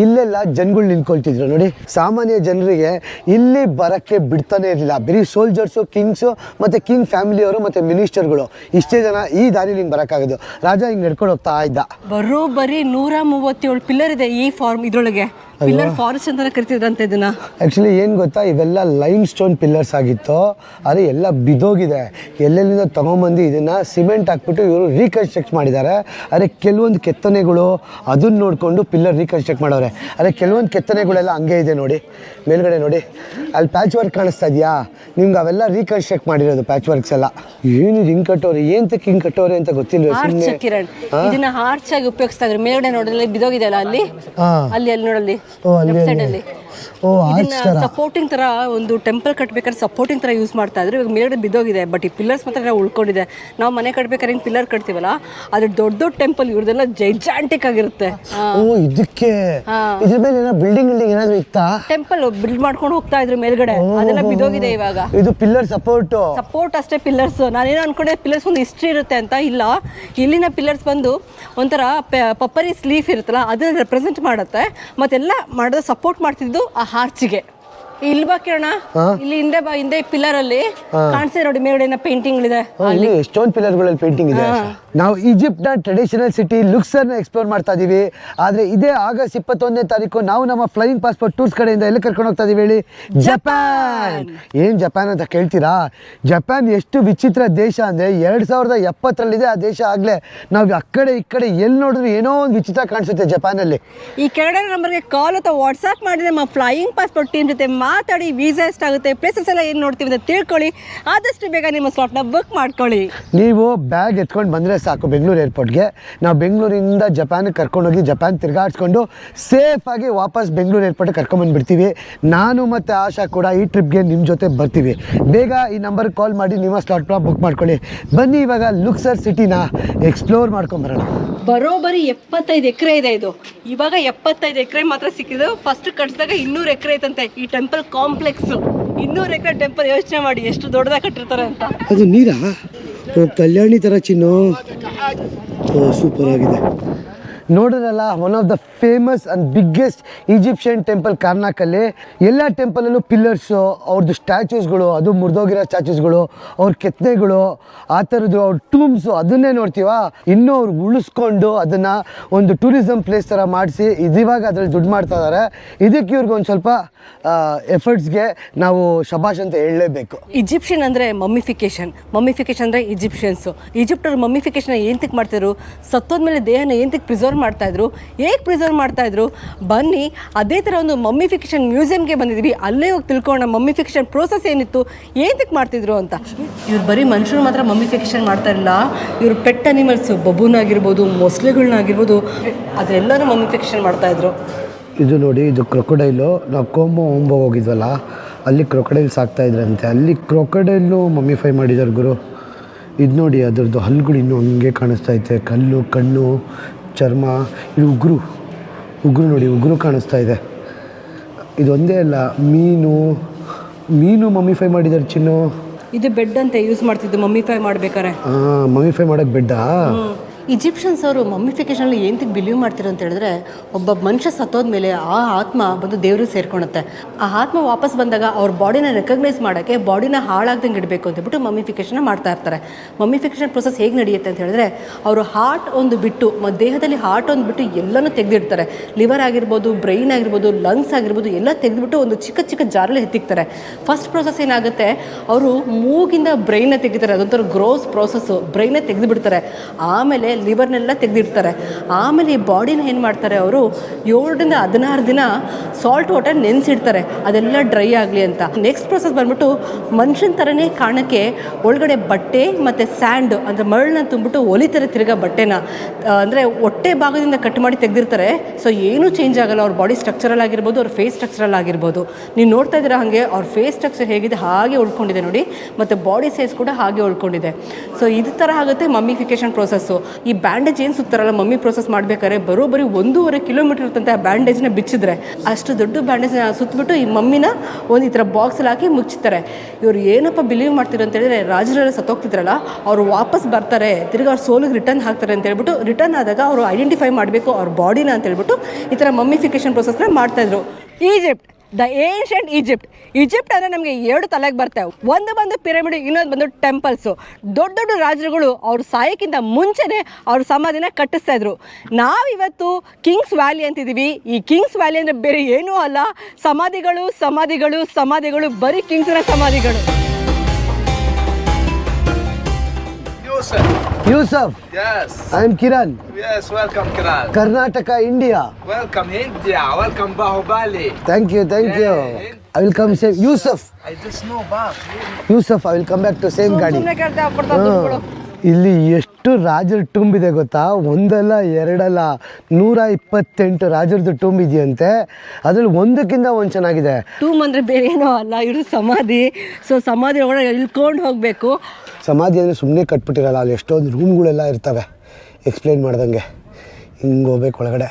ಇಲ್ಲೆಲ್ಲ ಜನಗಳು ನಿಂತ್ಕೊಳ್ತಿದ್ರು ನೋಡಿ. ಸಾಮಾನ್ಯ ಜನರಿಗೆ ಇಲ್ಲಿ ಬರೋಕ್ಕೆ ಬಿಡ್ತಾನೆ ಇರಲಿಲ್ಲ. ಬರೀ ಸೋಲ್ಜರ್ಸು ಕಿಂಗ್ಸು ಮತ್ತು ಕಿಂಗ್ ಫ್ಯಾಮಿಲಿಯವರು ಮತ್ತು ಮಿನಿಸ್ಟರ್ಗಳು ಇಷ್ಟೇ ಜನ ಈ ದಾರಿಲಿ ಹಿಂಗೆ ಬರೋಕ್ಕಾಗೋದು. ರಾಜ ಹಿಂಗೆ ನಡ್ಕೊಂಡು ಹೋಗ್ತಾ ಇದ್ದ. ಬರೋಬ್ಬರಿ ನೂರ ಮೂವತ್ತೇಳು ಪಿಲ್ಲರ್ ಇದೆ ಈ ಫಾರ್ಮ್ ಇದ್ರೊಳಗೆ. ಪಿಲ್ಲರ್ ಫಾರೆಸ್ಟ್ ಅಂತ ಕರಿತಿದ್ರಂತೆ ಇದನ್ನ. ಆ್ಯಕ್ಚುಲಿ ಏನು ಗೊತ್ತಾ? ಇವೆಲ್ಲ ಲೈಮ್ ಸ್ಟೋನ್ ಪಿಲ್ಲರ್ಸ್ ಆಗಿತ್ತು. ಆದರೆ ಎಲ್ಲ ಬಿದ್ದೋಗಿದೆ ಎಲ್ಲೆಲ್ಲಿಂದ ತೊಗೊಂಬಂದು ಇದನ್ನು ಸಿಮೆಂಟ್ ಹಾಕ್ಬಿಟ್ಟು ಇವರು ರೀಕನ್ಸ್ಟ್ರಕ್ಟ್ ಮಾಡಿದ್ದಾರೆ. ಆದರೆ ಕೆಲವೊಂದು ಕೆತ್ತನೆಗಳು ಅದನ್ನ ನೋಡಿಕೊಂಡು ಪಿಲ್ಲರ್ ರೀಕನ್ಸ್ಟ್ರಕ್ಟ್ ಮಾಡೋರೆ. ಆದರೆ ಕೆಲವೊಂದು ಕೆತ್ತನೆಗಳೆಲ್ಲ ಹಂಗೆ ಇದೆ ನೋಡಿ. ಮೇಲ್ಗಡೆ ನೋಡಿ. ಅಲ್ಲಿ ಪ್ಯಾಚ್ ವರ್ಕ್ ಕಾಣಿಸ್ತಾ ಇದೆಯಾ? ನಿಮ್ಗೆ ಅವೆಲ್ಲ ರೀಕನ್ಸ್ಟ್ರಕ್ಟ್ ಮಾಡಿರೋದು ಪ್ಯಾಚ್ ವರ್ಕ್ಸ್ ಎಲ್ಲ. ಏನು ಹಿಂಗೆ ಕಟ್ಟೋರೆ? ಏಂತಕ್ಕೆ ಹಿಂಗೆ ಕಟ್ಟೋರಿ ಅಂತ ಗೊತ್ತಿಲ್ಲ ಕಿರಣ್. ಇದನ್ನ ಹಾರ್ಚ್ ಆಗಿ ಉಪಯೋಗಿಸ್ತಾ ಇದ್ರು. ಮೇಲ್ಗಡೆ ನೋಡಿದ್ರೆ ಅಲ್ಲ? ಅಲ್ಲಿ ಅಲ್ಲಿ ಅಲ್ಲಿ ನೋಡಲ್ಲಿ. ಓ ಅಲ್ಲಿ. ಓ ಇದನ್ನ ಸಪೋರ್ಟಿಂಗ್ ತರ ಒಂದು ಟೆಂಪಲ್ ಕಟ್ಬೇಕಾದ್ರೆ ಸಪೋರ್ಟಿಂಗ್ ತರ ಯೂಸ್ ಮಾಡ್ತಾ ಇದ್ರು. ಇವಾಗ ಮೇಲ್ಗಡೆ ಬಿದ್ದೋಗಿದೆ ಬಟ್ ಈ ಪಿಲ್ಲರ್ಸ್ ಮಾತ್ರ ಉಳ್ಕೊಂಡಿದೆ. ನಾವು ಮನೆ ಕಟ್ಬೇಕಾದ್ರೆ ಹಿಂಗೆ ಪಿಲ್ಲರ್ ಕಟ್ತೀವಲ್ಲ ಅದ್ರ ದೊಡ್ಡ ದೊಡ್ಡ ಟೆಂಪಲ್ ಇವ್ರದೆಲ್ಲ ಜೈಜಾಂಟಿಕ್ ಆಗಿರುತ್ತೆ. ಓ ಇದಕ್ಕೆ ಇದ್ರ ಮೇಲೆ ಏನೋ ಬಿಲ್ಡಿಂಗ್ ಬಿಲ್ಡಿಂಗ್ ಏನಾದ್ರೂ ಇತ್ತಾ? ಟೆಂಪಲ್ ಬಿಲ್ಡ್ ಮಾಡ್ಕೊಂಡು ಹೋಗ್ತಾ ಇದ್ರು ಮೇಲ್ಗಡೆ. ಅದೆಲ್ಲ ಬಿದ್ದೋಗಿದೆ ಇವಾಗ. ಇದು ಪಿಲ್ಲರ್ ಸಪೋರ್ಟ್ ಸಪೋರ್ಟ್ ಅಷ್ಟೇ ಪಿಲ್ಲರ್ಸ್ ನಾನೇನೋ ಅನ್ಕೊಂಡೆ ಪಿಲ್ಲರ್ಸ್ ಒಂದು ಹಿಸ್ಟ್ರಿ ಇರುತ್ತೆ ಅಂತ. ಇಲ್ಲ. ಇಲ್ಲಿನ ಪಿಲ್ಲರ್ಸ್ ಬಂದು ಒಂಥರ ಪಪ್ಪರಿ ಸ್ಲೀಫ್ ಇರುತ್ತಲ್ಲ ಅದನ್ನ ರೆಪ್ರೆಸೆಂಟ್ ಮಾಡುತ್ತೆ. ಮತ್ತೆಲ್ಲ ಮಾಡೋದು ಸಪೋರ್ಟ್ ಮಾಡ್ತಿದ್ದು ಆ ಹಾರ್ಚಿಗೆ. ಇಲ್ಲಿ ಬಾ ಕಿರಣ. ಇಲ್ಲಿ ಹಿಂದೆ ಬಾ ಹಿಂದೆ ಪಿಲ್ಲರ್ ಅಲ್ಲಿ. ಕಾಣಿಸ್ತಿದೆ ನೋಡಿ ಮೇಲ್ಗಡೆ ಪೇಂಟಿಂಗ್ ಇದೆ ಇಲ್ಲಿ ಸ್ಟೋನ್ ಪಿಲ್ಲರ್ ಪಿಲ್ಲರ್ಗಳಲ್ಲಿ ಪೇಂಟಿಂಗ್ ಇದೆ. ನಾವು ಈಜಿಪ್ಟ್ನ ಟ್ರೆಡಿಷನಲ್ ಸಿಟಿ ಲುಕ್ಸನ್ ಎಕ್ಸ್ಪ್ಲೋರ್ ಮಾಡ್ತಾ ಇದೀವಿ. ಆದ್ರೆ ಇದೇ ಆಗಸ್ಟ್ ಇಪ್ಪತ್ತೊಂದನೇ ತಾರೀಕು ನಾವು ನಮ್ಮ ಫ್ಲೈಯಿಂಗ್ ಪಾಸ್ಪೋರ್ಟ್ ಟೂರ್ಸ್ ಕಡೆಯಿಂದ ಎಲ್ಲಿ ಕರ್ಕೊಂಡು ಹೋಗ್ತಾ ಇದೀವಿ ಹೇಳಿ? ಜಪಾನ್. ಏನ್ ಜಪಾನ್ ಅಂತ ಕೇಳ್ತೀರಾ? ಜಪಾನ್ ಎಷ್ಟು ವಿಚಿತ್ರ ದೇಶ ಅಂದ್ರೆ ಎರಡ್ ಸಾವಿರದ ಎಪ್ಪತ್ತರಲ್ಲಿದೆ ಆ ದೇಶ ಆಗ್ಲೇ. ನಾವು ಆ ಕಡೆ ಈ ಕಡೆ ಎಲ್ಲಿ ನೋಡಿದ್ರು ಏನೋ ಒಂದು ವಿಚಿತ್ರ ಕಾಣಿಸುತ್ತೆ ಜಪಾನ್ ಅಲ್ಲಿ ಈ ಕೆಳಗಡೆ ನಂಬರ್ಗೆ ಕಾಲ್ ಅಥವಾ ವಾಟ್ಸ್ಆಪ್ ಮಾಡಿದ್ರೆ ನಮ್ಮ ಫ್ಲೈಯಿಂಗ್ ಪಾಸ್ಪೋರ್ಟ್ ಟೀಮ್ ಜೊತೆ ಮಾತಾಡಿ ವೀಸಾ ಎಷ್ಟಾಗುತ್ತೆ ಪ್ಲೇಸಸ್ ಎಲ್ಲ ಏನು ನೋಡ್ತೀವಿ ಅಂತ ತಿಳ್ಕೊಳ್ಳಿ. ಆದಷ್ಟು ಬೇಗ ನಿಮ್ಮ ಸ್ಲಾಟ್ನ ಬುಕ್ ಮಾಡ್ಕೊಳ್ಳಿ. ನೀವು ಬ್ಯಾಗ್ ಎತ್ಕೊಂಡು ಬಂದರೆ ಸಾಕು ಬೆಂಗಳೂರು ಏರ್ಪೋರ್ಟ್ಗೆ ನಾವು ಬೆಂಗಳೂರಿಂದ ಜಪಾನ್ಗೆ ಕರ್ಕೊಂಡೋಗಿ ಜಪಾನ್ ತಿರ್ಗಾಡ್ಸ್ಕೊಂಡು ಸೇಫಾಗಿ ವಾಪಸ್ ಬೆಂಗಳೂರು ಏರ್ಪೋರ್ಟಿಗೆ ಕರ್ಕೊಂಬಂದ್ಬಿಡ್ತೀವಿ ನಾನು ಮತ್ತು ಆಶಾ ಕೂಡ ಈ ಟ್ರಿಪ್ಗೆ ನಿಮ್ಮ ಜೊತೆ ಬರ್ತೀವಿ. ಬೇಗ ಈ ನಂಬರ್ಗೆ ಕಾಲ್ ಮಾಡಿ ನಿಮ್ಮ ಸ್ಲಾಟ್ ಬುಕ್ ಮಾಡ್ಕೊಳ್ಳಿ. ಬನ್ನಿ ಇವಾಗ ಲುಕ್ಸರ್ ಸಿಟಿನ ಎಕ್ಸ್ಪ್ಲೋರ್ ಮಾಡ್ಕೊಂಬರೋಣ ಬರೋಬ್ಬರಿ ಎಪ್ಪತ್ತೈದು ಎಕರೆ ಇದೆ ಇದು. ಇವಾಗ ಎಪ್ಪತ್ತೈದು ಎಕರೆ ಮಾತ್ರ ಸಿಕ್ಕಿದ್ದು. ಫಸ್ಟ್ ಕಟ್ಸಿದಾಗ ಇನ್ನೂರು ಎಕರೆ ಐತಂತೆ. ಈ ಟೆಂಪಲ್ ಕಾಂಪ್ಲೆಕ್ಸ್ ಇನ್ನೂರು ಎಕರೆ ಟೆಂಪಲ್ ಯೋಚನೆ ಮಾಡಿ ಎಷ್ಟು ದೊಡ್ಡದಾಗ ಕಟ್ಟಿರ್ತಾರೆ ಅಂತ. ಅದು ನೀರಾ? ಓ, ಕಲ್ಯಾಣಿ ಥರ ಚಿನ್ನು. ಸೂಪರ್ ಆಗಿದೆ. ನೋಡಿದ್ರಲ್ಲ one of the famous and biggest Egyptian temple ಕಾರ್ನಾಕಲ್ಲಿ ಎಲ್ಲ ಟೆಂಪಲಲ್ಲೂ ಪಿಲ್ಲರ್ಸು ಅವ್ರದ್ದು ಸ್ಟ್ಯಾಚೂಸ್ಗಳು ಅದು ಮುರಿದೋಗಿರೋ ಸ್ಟ್ಯಾಚೂಸ್ಗಳು ಅವ್ರ ಕೆತ್ತನೆಗಳು, ಆ ಥರದ್ದು ಅವ್ರ ಟೂಮ್ಸು ಅದನ್ನೇ ನೋಡ್ತೀವ. ಇನ್ನೂ ಅವ್ರು ಉಳಿಸ್ಕೊಂಡು ಅದನ್ನು ಒಂದು ಟೂರಿಸಮ್ ಪ್ಲೇಸ್ ಥರ ಮಾಡಿಸಿ ಇದಿವಾಗ ಅದ್ರಲ್ಲಿ ದುಡ್ಡು ಮಾಡ್ತಾ ಇದ್ದಾರೆ ಇದಕ್ಕೆ ಇವ್ರಿಗೆ ಒಂದು ಸ್ವಲ್ಪ ಎಫರ್ಟ್ಸ್ಗೆ ನಾವು ಶಬಾಷ್ ಅಂತ ಹೇಳಲೇಬೇಕು. ಈಜಿಪ್ಷಿಯನ್ ಅಂದರೆ ಮಮ್ಮಿಫಿಕೇಶನ್ ಮಮ್ಮಿಫಿಕೇಶನ್ ಅಂದರೆ ಈಜಿಪ್ಷಿಯನ್ಸು ಈಜಿಪ್ಟರ್ ಮಮ್ಮಿಫಿಕೇಶನ್ ಏಂತಕ್ಕೆ ಮಾಡ್ತಿದ್ರು? ಸತ್ತೋದ್ಮೇಲೆ ದೇಹನ ಏಂತಕ್ಕೆ ಪ್ರಿಸರ್ವ್ ಮಾಡ್ತಾಯಿದ್ರು ಹೇಗೆ ಪ್ರಿಸರ್ವ್ ಮಾಡ್ತಾಯಿದ್ರು ಬನ್ನಿ, ಅದೇ ಥರ ಒಂದು ಮಮ್ಮಿಫಿಕೇಶನ್ ಮ್ಯೂಸಿಯಮ್ಗೆ ಬಂದಿದ್ವಿ. ಅಲ್ಲೇ ಹೋಗಿ ತಿಳ್ಕೊಳ್ಳೋಣ ಮಮ್ಮಿಫಿಕೇಶನ್ ಪ್ರೋಸೆಸ್ ಏನಿತ್ತು ಏನಕ್ಕೆ ಮಾಡ್ತಿದ್ರು ಅಂತ. ಇವ್ರು ಬರೀ ಮನುಷ್ಯರು ಮಾತ್ರ ಮಮ್ಮಿಫಿಕೇಶನ್ ಮಾಡ್ತಾ ಇಲ್ಲ ಇವರು ಪೆಟ್ ಅನಿಮಲ್ಸ್ ಬಬೂನ್ ಆಗಿರ್ಬೋದು ಮೊಸಳೆಗಳನ್ನಾಗಿರ್ಬೋದು ಅದೆಲ್ಲರೂ ಮಮ್ಮಿಫಿಕೇಶನ್ ಮಾಡ್ತಾಯಿದ್ರು ಇದು ನೋಡಿ, ಇದು ಕ್ರೊಕೊಡೈಲು ನಾವು ಕೋಮೋ ಒಂಬೋ ಹೋಗಿದ್ವಲ್ಲ, ಅಲ್ಲಿ ಕ್ರೊಕೊಡೈಲ್ ಸಾಕ್ತಾಯಿದ್ರಂತೆ ಅಲ್ಲಿ ಕ್ರೊಕೊಡೈಲು ಮಮ್ಮಿಫೈ ಮಾಡಿದ್ದಾರೆ ಗುರು. ಇದು ನೋಡಿ, ಅದರದ್ದು ಹಲ್ಲುಗಳು ಇನ್ನೂ ಹಂಗೆ ಕಾಣಿಸ್ತಾ ಐತೆ. ಕಲ್ಲು, ಕಣ್ಣು ಚರ್ಮ ಇದು ಉಗುರು. ಉಗುರು ನೋಡಿ ಉಗುರು ಕಾಣಿಸ್ತಾ ಇದೆ. ಇದೊಂದೇ ಅಲ್ಲ ಮೀನು. ಮೀನು ಮಮ್ಮಿಫೈ ಮಾಡಿದ್ದಾರೆ ಚಿನ್ನು. ಇದು ಬೆಡ್ ಅಂತ ಯೂಸ್ ಮಾಡ್ತಿದ್ದು ಮಮ್ಮಿಫೈ ಮಾಡ್ಬೇಕಾರೆ. ಮಮ್ಮಿಫೈ ಮಾಡೋಕ್ಕೆ ಬೆಡ್ಡಾ? ಈಜಿಪ್ಷನ್ಸ್ ಅವರು ಮಮ್ಮಿಫಿಕೇಶನ್ ಏನಕ್ಕೆ ಬಿಲೀವ್ ಮಾಡ್ತಿರೋ ಅಂತ ಹೇಳಿದ್ರೆ, ಒಬ್ಬ ಮನುಷ್ಯ ಸತ್ತೋದ್ಮೇಲೆ ಆ ಆತ್ಮ ಬಂದು ದೇವ್ರಿಗೆ ಸೇರ್ಕೊಳುತ್ತೆ ಆ ಆತ್ಮ ವಾಪಸ್ ಬಂದಾಗ ಅವ್ರ ಬಾಡಿನ ರೆಕಗ್ನೈಸ್ ಮಾಡೋಕ್ಕೆ ಬಾಡಿನ ಹಾಳಾಗ್ದಂಗೆ ಇಡಬೇಕು ಅಂತ ಬಿಟ್ಟು ಮಮ್ಮಿಫಿಕೇಶನ್ ಮಾಡ್ತಾ ಇರ್ತಾರೆ. ಮಮ್ಮಿಫಿಕೇಶನ್ ಪ್ರೊಸೆಸ್ ಹೇಗೆ ನಡೆಯುತ್ತೆ ಅಂತ ಹೇಳಿದ್ರೆ, ಅವರು ಹಾರ್ಟ್ ಒಂದು ಬಿಟ್ಟು ದೇಹದಲ್ಲಿ ಹಾರ್ಟ್ ಒಂದು ಬಿಟ್ಟು ಎಲ್ಲನೂ ತೆಗೆದಿಡ್ತಾರೆ. ಲಿವರ್ ಆಗಿರ್ಬೋದು ಬ್ರೈನ್ ಆಗಿರ್ಬೋದು ಲಂಗ್ಸ್ ಆಗಿರ್ಬೋದು, ಎಲ್ಲ ತೆಗೆದುಬಿಟ್ಟು ಒಂದು ಚಿಕ್ಕ ಚಿಕ್ಕ ಜಾರಲ್ಲಿ ಎತ್ತಿಕ್ತಾರೆ. ಫಸ್ಟ್ ಪ್ರೊಸೆಸ್ ಏನಾಗುತ್ತೆ, ಅವರು ಮೂಗಿಂದ ಬ್ರೈನ್ನ ತೆಗಿತಾರೆ. ಅದೊಂಥರ ಗ್ರೋಸ್ ಪ್ರೋಸೆಸ್ಸು ಬ್ರೈನ ತೆಗೆದುಬಿಡ್ತಾರೆ. ಆಮೇಲೆ ಲಿವರ್ನೆಲ್ಲ ತೆಗೆದಿಡ್ತಾರೆ. ಆಮೇಲೆ ಈ ಬಾಡಿನ ಏನು ಮಾಡ್ತಾರೆ ಅವರು? ಏಳರಿಂದ ಹದಿನಾರು ದಿನ ಸಾಲ್ಟ್ ವಾಟರ್ ನೆನೆಸಿಡ್ತಾರೆ. ಅದೆಲ್ಲ ಡ್ರೈ ಆಗಲಿ ಅಂತ. ನೆಕ್ಸ್ಟ್ ಪ್ರೊಸೆಸ್ ಬಂದ್ಬಿಟ್ಟು ಮನುಷ್ಯನ ಥರನೇ ಕಾಣಕ್ಕೆ ಒಳಗಡೆ ಬಟ್ಟೆ ಮತ್ತು ಸ್ಯಾಂಡ್ ಅಂದರೆ ಮರಳನ್ನ ತುಂಬಿಟ್ಟು ಒಲಿತಾರೆ ತಿರ್ಗಾ ಬಟ್ಟೆನ. ಅಂದರೆ ಹೊಟ್ಟೆ ಭಾಗದಿಂದ ಕಟ್ ಮಾಡಿ ತೆಗೆದಿರ್ತಾರೆ. ಸೊ ಏನೂ ಚೇಂಜ್ ಆಗಲ್ಲ. ಅವ್ರ ಬಾಡಿ ಸ್ಟ್ರಕ್ಚರಲ್ ಆಗಿರ್ಬೋದು, ಅವ್ರ ಫೇಸ್ ಸ್ಟ್ರಕ್ಚರಲ್ ಆಗಿರ್ಬೋದು. ನೀವು ನೋಡ್ತಾ ಇದ್ದೀರಾ ಹಾಗೆ? ಅವ್ರ ಫೇಸ್ ಸ್ಟ್ರಕ್ಚರ್ ಹೇಗಿದೆ? ಹಾಗೆ ಉಳ್ಕೊಂಡಿದೆ ನೋಡಿ. ಮತ್ತು ಬಾಡಿ ಸೈಜ್ ಕೂಡ ಹಾಗೆ ಉಳ್ಕೊಂಡಿದೆ. ಸೊ ಇದು ಥರ ಆಗುತ್ತೆ ಮಮ್ಮಿಫಿಕೇಶನ್ ಪ್ರೋಸೆಸ್ಸು ಈ ಬ್ಯಾಂಡೇಜ್ ಏನು ಸುತ್ತಾರಲ್ಲ, ಮಮ್ಮಿ ಪ್ರೊಸೆಸ್ ಮಾಡಬೇಕಾದ್ರೆ ಬರೋಬ್ಬರಿ ಒಂದೂವರೆ ಕಿಲೋಮೀಟರ್ ಇರ್ತಂತೆ ಆ ಬ್ಯಾಂಡೇಜ್ನ ಬಿಚ್ಚಿದ್ರೆ. ಅಷ್ಟು ದೊಡ್ಡ ಬ್ಯಾಂಡೇಜ್ನ ಸುತ್ತಬಿಟ್ಟು ಈ ಮಮ್ಮಿನ ಒಂದು ಈ ಥರ ಬಾಕ್ಸಲ್ಲಿ ಹಾಕಿ ಮುಚ್ಚುತ್ತಾರೆ ಇವರು ಏನಪ್ಪ ಬಿಲೀವ್ ಮಾಡ್ತೀರ ಅಂತ ಹೇಳಿದ್ರೆ, ರಾಜರೆಲ್ಲ ಸತ್ತೋಗ್ತಿದ್ರಲ್ಲ, ಅವರು ವಾಪಸ್ ಬರ್ತಾರೆ. ತಿರ್ಗಿ ಅವ್ರು ಸೋಲಿಗೆ ರಿಟರ್ನ್ ಹಾಕ್ತಾರೆ ಅಂತ ಹೇಳ್ಬಿಟ್ಟು ರಿಟರ್ನ್ ಆದಾಗ ಅವರು ಐಡೆಂಟಿಫೈ ಮಾಡಬೇಕು ಅವ್ರ ಬಾಡಿನ ಅಂತ ಹೇಳ್ಬಿಟ್ಟು ಈ ಥರ ಮಮ್ಮಿಫಿಕೇಶನ್ ಪ್ರೊಸೆಸ್ನ ಮಾಡ್ತಾಯಿದ್ರು Egypt. The ancient Egypt Egypt ಅಂದರೆ ನಮಗೆ ಎರಡು ತಲೆಗೆ ಬರ್ತವೆ ಒಂದು ಬಂದು ಪಿರಮಿಡ್ ಇನ್ನೊಂದು ಬಂದು ಟೆಂಪಲ್ಸು ದೊಡ್ಡ ದೊಡ್ಡ ರಾಜರುಗಳು ಅವ್ರು ಸಾಯಕ್ಕಿಂತ ಮುಂಚೆನೇ ಅವ್ರ ಸಮಾಧಿನ ಕಟ್ಟಿಸ್ತಾ ಇದ್ರು. ನಾವಿವತ್ತು ಕಿಂಗ್ಸ್ ವ್ಯಾಲಿ ಅಂತಿದ್ದೀವಿ ಈ ಕಿಂಗ್ಸ್ ವ್ಯಾಲಿ ಅಂದರೆ ಬೇರೆ ಏನೂ ಅಲ್ಲ. ಸಮಾಧಿಗಳು ಸಮಾಧಿಗಳು ಸಮಾಧಿಗಳು, ಬರೀ ಕಿಂಗ್ಸ್ನ ಸಮಾಧಿಗಳು. Yusuf. Yusuf Yes. I am Kiran Yes, welcome, Kiran. Karnataka India Welcome, India. Welcome, Bahubali. Thank you thank you I will come same Yusuf I just know Bah. Yusuf I will come back to same ಗಾಡಿ ಸುಮ್ಮನೆ ಕೇಳ್ತಾ ಕೊಡ್ತಾರೆ ದುಡ್ಡುಗಳು. ಇಲ್ಲಿ ಎಷ್ಟು ರಾಜರ tomb ಇದೆ ಗೊತ್ತಾ? ಒಂದಲ್ಲ ಎರಡಲ್ಲ ನೂರ ಇಪ್ಪತ್ತೆಂಟು ರಾಜರದ್ದು ಟೂಂಬ್ ಇದೆಯಂತೆ ಅದ್ರಲ್ಲಿ ಒಂದಕ್ಕಿಂತ ಒಂದು ಚೆನ್ನಾಗಿದೆ. ಟೂಮ್ ಅಂದರೆ ಬೇರೆ ಏನೋ ಅಲ್ಲ ಇವರು ಸಮಾಧಿ. ಸೊ ಸಮಾಧಿ ಒಳಗೆ ಇಳ್ಕೊಂಡು ಹೋಗಬೇಕು. ಸಮಾಧಿ ಅಂದರೆ ಸುಮ್ಮನೆ ಕಟ್ಬಿಟ್ಟಿರಲ್ಲ ಅಲ್ಲಿ ಎಷ್ಟೊಂದು ರೂಮ್ಗಳೆಲ್ಲ ಇರ್ತವೆ. ಎಕ್ಸ್ಪ್ಲೇನ್ ಮಾಡ್ದಂಗೆ. ಹಿಂಗೆ ಹೋಗ್ಬೇಕು ಒಳಗಡೆ.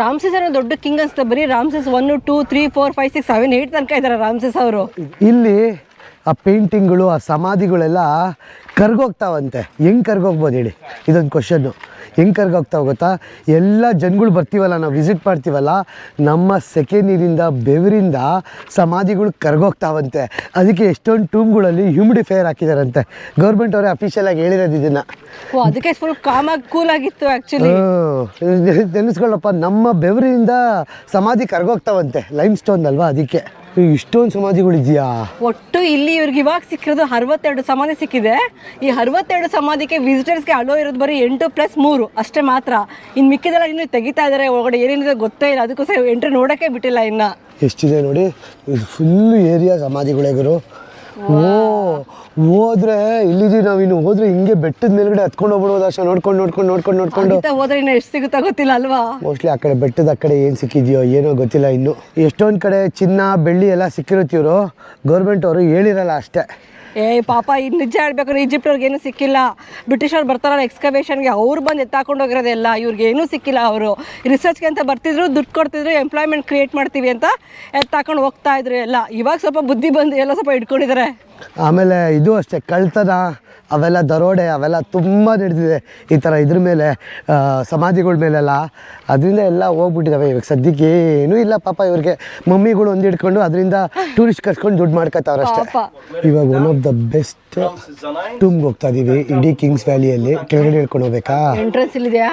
ರಾಮ್ಸೆಸ್ ಅನ್ನೋ ದೊಡ್ಡ ಕಿಂಗ್ ಅನ್ಸುತ್ತೆ ಬರೀ. Ramesses one two three four five six seven eight ತನಕ ಇದ್ದಾರೆ ರಾಮ್ಸೆಸ್ ಅವರು. ಇಲ್ಲಿ ಆ ಪೇಂಟಿಂಗ್ಗಳು ಆ ಸಮಾಧಿಗಳೆಲ್ಲ ಕರ್ಗೋಗ್ತಾವಂತೆ. ಹೆಂಗೆ ಕರ್ಗೋಗ್ಬೋದು ಹೇಳಿ? ಇದೊಂದು ಕ್ವಶನ್ನು ಹೆಂಗೆ ಕರ್ಗೋಗ್ತಾವೆ ಗೊತ್ತಾ? ಎಲ್ಲ ಜನಗಳು ಬರ್ತೀವಲ್ಲ ನಾವು ವಿಸಿಟ್ ಮಾಡ್ತೀವಲ್ಲ ನಮ್ಮ ಸೆಕೆ ನೀರಿಂದ ಬೆವರಿಂದ ಸಮಾಧಿಗಳು ಕರ್ಗೋಗ್ತಾವಂತೆ. ಅದಕ್ಕೆ ಎಷ್ಟೊಂದು ಟೂಮ್ಗಳಲ್ಲಿ ಹ್ಯೂಮಿಡಿಫೈಯರ್ ಹಾಕಿದಾರಂತೆ. ಗೌರ್ಮೆಂಟ್ ಅವರೇ ಅಫಿಷಿಯಲ್ ಆಗಿ ಹೇಳಿರೋದು ಇದನ್ನು. ಅದಕ್ಕೆ ಫುಲ್ ಕಾಮಾಗಿ ಕೂಲ್ ಆಗಿತ್ತು ಆ್ಯಕ್ಚುಲಿ ನೆನೆಸ್ಕೊಳ್ಳಪ್ಪ ನಮ್ಮ ಬೆವರಿಂದ ಸಮಾಧಿ ಕರ್ಗೋಗ್ತಾವಂತೆ ಲೈಮ್ ಸ್ಟೋನ್ ಅಲ್ವಾ ಅದಕ್ಕೆ. ಇಷ್ಟೊಂದು ಸಮಾಧಿಗಳಿದೆಯಾ? ಒಟ್ಟು ಇಲ್ಲಿ ಇವ್ರಿಗೆ ಇವಾಗ ಸಿಕ್ಕಿರೋದು ಅರವತ್ತೆರಡು ಸಮಾಧಿ ಸಿಕ್ಕಿದೆ. ಈ ಅರವತ್ತೆರಡು ಸಮಾಧಿಗೆ ವಿಸಿಟರ್ಸ್ಗೆ ಅಲೋ ಇರೋದು ಬರೀ ಎಂಟು ಪ್ಲಸ್ ಮೂರು ಅಷ್ಟೇ ಮಾತ್ರ. ಇನ್ನು ಮಿಕ್ಕಿದೆಲ್ಲ ಇನ್ನೂ ತೆಗಿತಾ ಇದ್ದಾರೆ ಒಳಗಡೆ ಏನೇನಿದೆ ಗೊತ್ತೇ ಇಲ್ಲ. ಅದಕ್ಕೋಸ್ಕರ ಎಂಟ್ರಿ ನೋಡೋಕ್ಕೆ ಬಿಟ್ಟಿಲ್ಲ ಇನ್ನು. ಎಷ್ಟಿದೆ ನೋಡಿ ಇದು ಫುಲ್ಲು ಏರಿಯಾ ಸಮಾಧಿಗಳೇ ಗುರು. ಓ ಹೋದ್ರೆ ಇಲ್ಲಿದೀವಿ ನಾವು ಇನ್ನು ಹೋದ್ರೆ ಹಿಂಗೆ ಬೆಟ್ಟದ ಮೇಲ್ಗಡೆ ಹತ್ಕೊಂಡು ಹೋಗ್ಬಿಡೋದು ಅಷ್ಟೇ ನೋಡ್ಕೊಂಡು ನೋಡ್ಕೊಂಡು ನೋಡ್ಕೊಂಡು ನೋಡ್ಕೊಂಡು. ಹೋದ್ರೆ ಇನ್ನು ಎಷ್ಟು ಸಿಗುತ್ತಾ ಗೊತ್ತಿಲ್ಲ ಅಲ್ವಾ? ಮೋಸ್ಟ್ಲಿ ಆ ಕಡೆ ಬೆಟ್ಟದ ಆ ಕಡೆ ಏನು ಸಿಕ್ಕಿದೆಯೋ ಏನೋ ಗೊತ್ತಿಲ್ಲ ಇನ್ನು. ಎಷ್ಟೊಂದು ಕಡೆ ಚಿನ್ನ ಬೆಳ್ಳಿ ಎಲ್ಲ ಸಿಕ್ಕಿರುತ್ತೆ ಇವರು. ಗೌರ್ಮೆಂಟ್ ಅವರು ಹೇಳಿರಲ್ಲ ಅಷ್ಟೇ. ಏ, ಪಾಪ, ಇದು ನಿಜ ಹೇಳ್ಬೇಕಂದ್ರೆ ಈಜಿಪ್ಟ್ ಅವ್ರಿಗೆ ಏನೂ ಸಿಕ್ಕಿಲ್ಲ. ಬ್ರಿಟಿಷವ್ರು ಬರ್ತಾರಲ್ಲ ಎಕ್ಸ್ಕವೇಷನ್ಗೆ ಅವ್ರು ಬಂದು ಎತ್ತಾಕೊಂಡು ಹೋಗಿರೋದೆಲ್ಲ ಇವ್ರಿಗೆ ಏನೂ ಸಿಕ್ಕಿಲ್ಲ ಅವರು. ರಿಸರ್ಚ್ಗೆ ಅಂತ ಬರ್ತಿದ್ರು, ದುಡ್ಡು ಕೊಡ್ತಿದ್ರು ಎಂಪ್ಲಾಯ್ಮೆಂಟ್ ಕ್ರಿಯೇಟ್ ಮಾಡ್ತೀವಿ ಅಂತ ಎತ್ತಾಕೊಂಡು ಹೋಗ್ತಾ ಇದ್ರು ಎಲ್ಲ. ಇವಾಗ ಸ್ವಲ್ಪ ಬುದ್ಧಿ ಬಂದು ಎಲ್ಲ ಸ್ವಲ್ಪ ಇಟ್ಕೊಂಡಿದ್ದಾರೆ ಆಮೇಲೆ ಇದು ಅಷ್ಟೇ ಕಳ್ತನ ಅವೆಲ್ಲ ದರೋಡೆ ಅವೆಲ್ಲ ತುಂಬ ನಡೆದಿದೆ ಈ ಥರ ಇದ್ರ ಮೇಲೆ ಸಮಾಧಿಗಳ ಮೇಲೆಲ್ಲ. ಅದರಿಂದ ಎಲ್ಲ ಹೋಗ್ಬಿಟ್ಟಿದ್ದಾವೆ ಇವಾಗ. ಸದ್ಯಕ್ಕೆ ಏನೂ ಇಲ್ಲ ಪಾಪ ಇವ್ರಿಗೆ. ಮಮ್ಮಿಗಳು ಒಂದು ಹಿಡ್ಕೊಂಡು ಅದರಿಂದ ಟೂರಿಸ್ಟ್ ಕರ್ಸ್ಕೊಂಡು ದುಡ್ಡು ಮಾಡ್ಕೊತಾವ್ರೆ ಅಷ್ಟೇ. ಇವಾಗ ಒನ್ ಆಫ್ ದ ಬೆಸ್ಟ್ ಟೂಮ್ಗೆ ಹೋಗ್ತಾ ಇದೀವಿ. ಇಡೀ ಕಿಂಗ್ಸ್ ವ್ಯಾಲಿಯಲ್ಲಿ ಕೆಳಗಡೆ ಹಿಡ್ಕೊಂಡು ಹೋಗ್ಬೇಕಾ? ಎಂಟ್ರೆನ್ಸ್ ಇಲ್ಲಿದೆಯಾ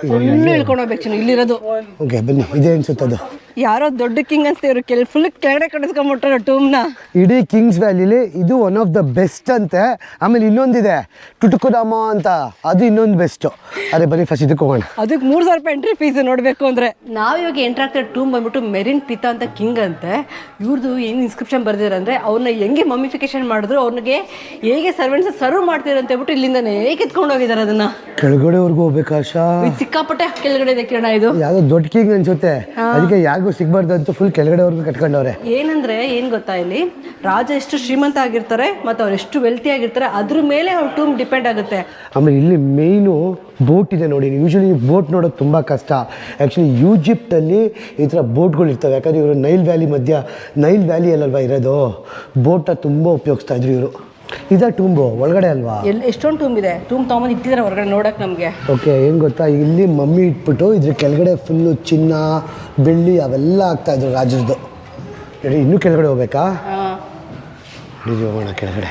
ಫುಲ್ಲು ಇಳ್ಕೊಂಡು ಹೋಗ್ಬೇಕು ಚಿನ್ನು ಇಲ್ಲಿರೋದು. ಓಕೆ ಬನ್ನಿ. ಇದೇ ಅನ್ಸುತ್ತದು ಯಾರೋ ದೊಡ್ಡ ಕಿಂಗ್ ಅಂತ ಇವ್ರು ಕೆಲ ಫುಲ್ ಕೆಳಗಡೆ ಕಡಿಸ್ಕೊಂಡ್ಬಿಟ್ರೆ ಟೂಮ್ನ ಇಡೀ ಕಿಂಗ್ಸ್ ವ್ಯಾಲಿಲಿ ಇದು ಒನ್ ಆಫ್ ದ ಬೆಸ್ಟ್ ಅಂತೆ. ಆಮೇಲೆ ಇನ್ನೊಂದಿದೆ. ಟುಟುಕುಧಾಮ ಅಂತ. ಅದು ಇನ್ನೊಂದು ಬೆಸ್ಟ್ ಅದೇ ಬನ್ನಿ ಫಸ್ಟ್ ಇದಕ್ಕೆ ಹೋಗೋಣ. ಅದಕ್ಕೆ ಮೂರು ಸಾವಿರ ರೂಪಾಯಿ ಎಂಟ್ರಿ ಫೀಸ್ ನೋಡಬೇಕು ಅಂದರೆ. ನಾವು ಇವಾಗ ಎಂಟ್ರ್ ಆಗ್ತಾ ಟೂಮ್ ಬಂದ್ಬಿಟ್ಟು ಮೆರಿನ್ ಪಿತಾ ಅಂತ ಕಿಂಗ್ ಅಂತೆ. ಇವ್ರದ್ದು ಏನು ಇನ್ಸ್ಕ್ರಿಪ್ಷನ್ ಬರ್ದಿರಂದ್ರೆ ಅವ್ರನ್ನ ಹೆಂಗೆ ಮಮ್ಮಿಫಿಕೇಶನ್ ಮಾಡಿದ್ರು ಅವ್ರಿಗೆ ಹೇಗೆ ಸರ್ವೆಂಟ್ಸ್ ಸರ್ವ್ ಮಾಡ್ತೀರ ಅಂತ ಹೇಳ್ಬಿಟ್ಟು ಹೇಗೆ ಎತ್ಕೊಂಡು ಹೋಗಿದ್ದಾರೆ ಅದನ್ನ. ಕೆಳಗಡೆವರೆಗೂ ಹೋಗ್ಬೇಕಾ ಶಾ ಇದು ಸಿಕ್ಕಾಪಟ್ಟೆ ಕೆಳಗಡೆ ಇದೆ ಕಿರಣ ಇದು. ಯಾವುದೋ ದೊಡ್ಡ ಕಿಂಗ್ ಅನ್ಸುತ್ತೆ. ಅದಕ್ಕೆ ಯಾರಿಗೂ ಸಿಗ್ಬಾರ್ದು ಅಂತ ಫುಲ್ ಕೆಳಗಡೆವರೆಗೂ ಕಟ್ಕೊಂಡವ್ರೆ. ಏನಂದ್ರೆ ಏನು ಗೊತ್ತಾ ಇಲ್ಲಿ? ರಾಜ ಎಷ್ಟು ಶ್ರೀಮಂತ ಆಗಿರ್ತಾರೆ ಮತ್ತು ಅವ್ರು ಎಷ್ಟು ವೆಲ್ತಿ ಆಗಿರ್ತಾರೆ ಅದ್ರ ಮೇಲೆ ಅವ್ರ ಟೂಮ್ ಡಿಪೆಂಡ್ ಆಗುತ್ತೆ. ಆಮೇಲೆ ಇಲ್ಲಿ ಮೇಯ್ನು ಬೋಟ್ ಇದೆ ನೋಡಿ ಯೂಶಲಿ ಬೋಟ್ ನೋಡೋದು ತುಂಬ ಕಷ್ಟ. ಆ್ಯಕ್ಚುಲಿ ಈಜಿಪ್ಟಲ್ಲಿ ಈ ಥರ ಬೋಟ್ಗಳು ಇರ್ತವೆ. ಯಾಕಂದರೆ ಇವರು ನೈಲ್ ವ್ಯಾಲಿ ಮಧ್ಯ ನೈಲ್ ವ್ಯಾಲಿ ಅಲ್ಲಲ್ವಾ ಇರೋದು? ಬೋಟ ತುಂಬ ಉಪಯೋಗಿಸ್ತಾ ಇದ್ರು ಇವರು. ಇದ ಟೂಂಬು ಒಳಗಡೆ ಅಲ್ವಾ? ಎಲ್ಲಿ ಎಷ್ಟೊಂದು ಟೂಮ್ ಇದೆ? ಟೂಮ್ ತೊಗೊಂಬಂದು ಇಟ್ಟಿದ್ದಾರೆ ಹೊರಗಡೆ ನೋಡಕ್ ನಮಗೆ. ಓಕೆ ಏನು ಗೊತ್ತಾ? ಇಲ್ಲಿ ಮಮ್ಮಿ ಇಟ್ಬಿಟ್ಟು ಇದ್ರ ಕೆಳಗಡೆ ಫುಲ್ಲು ಚಿನ್ನ ಬೆಳ್ಳಿ ಅವೆಲ್ಲ ಆಗ್ತಾಯಿದ್ರು ರಾಜರದು ನೋಡಿ ಇನ್ನೂ ಕೆಳಗಡೆ ಹೋಗ್ಬೇಕಾ? ನೋಡಿ ಹೋಗೋಣ ಕೆಳಗಡೆ.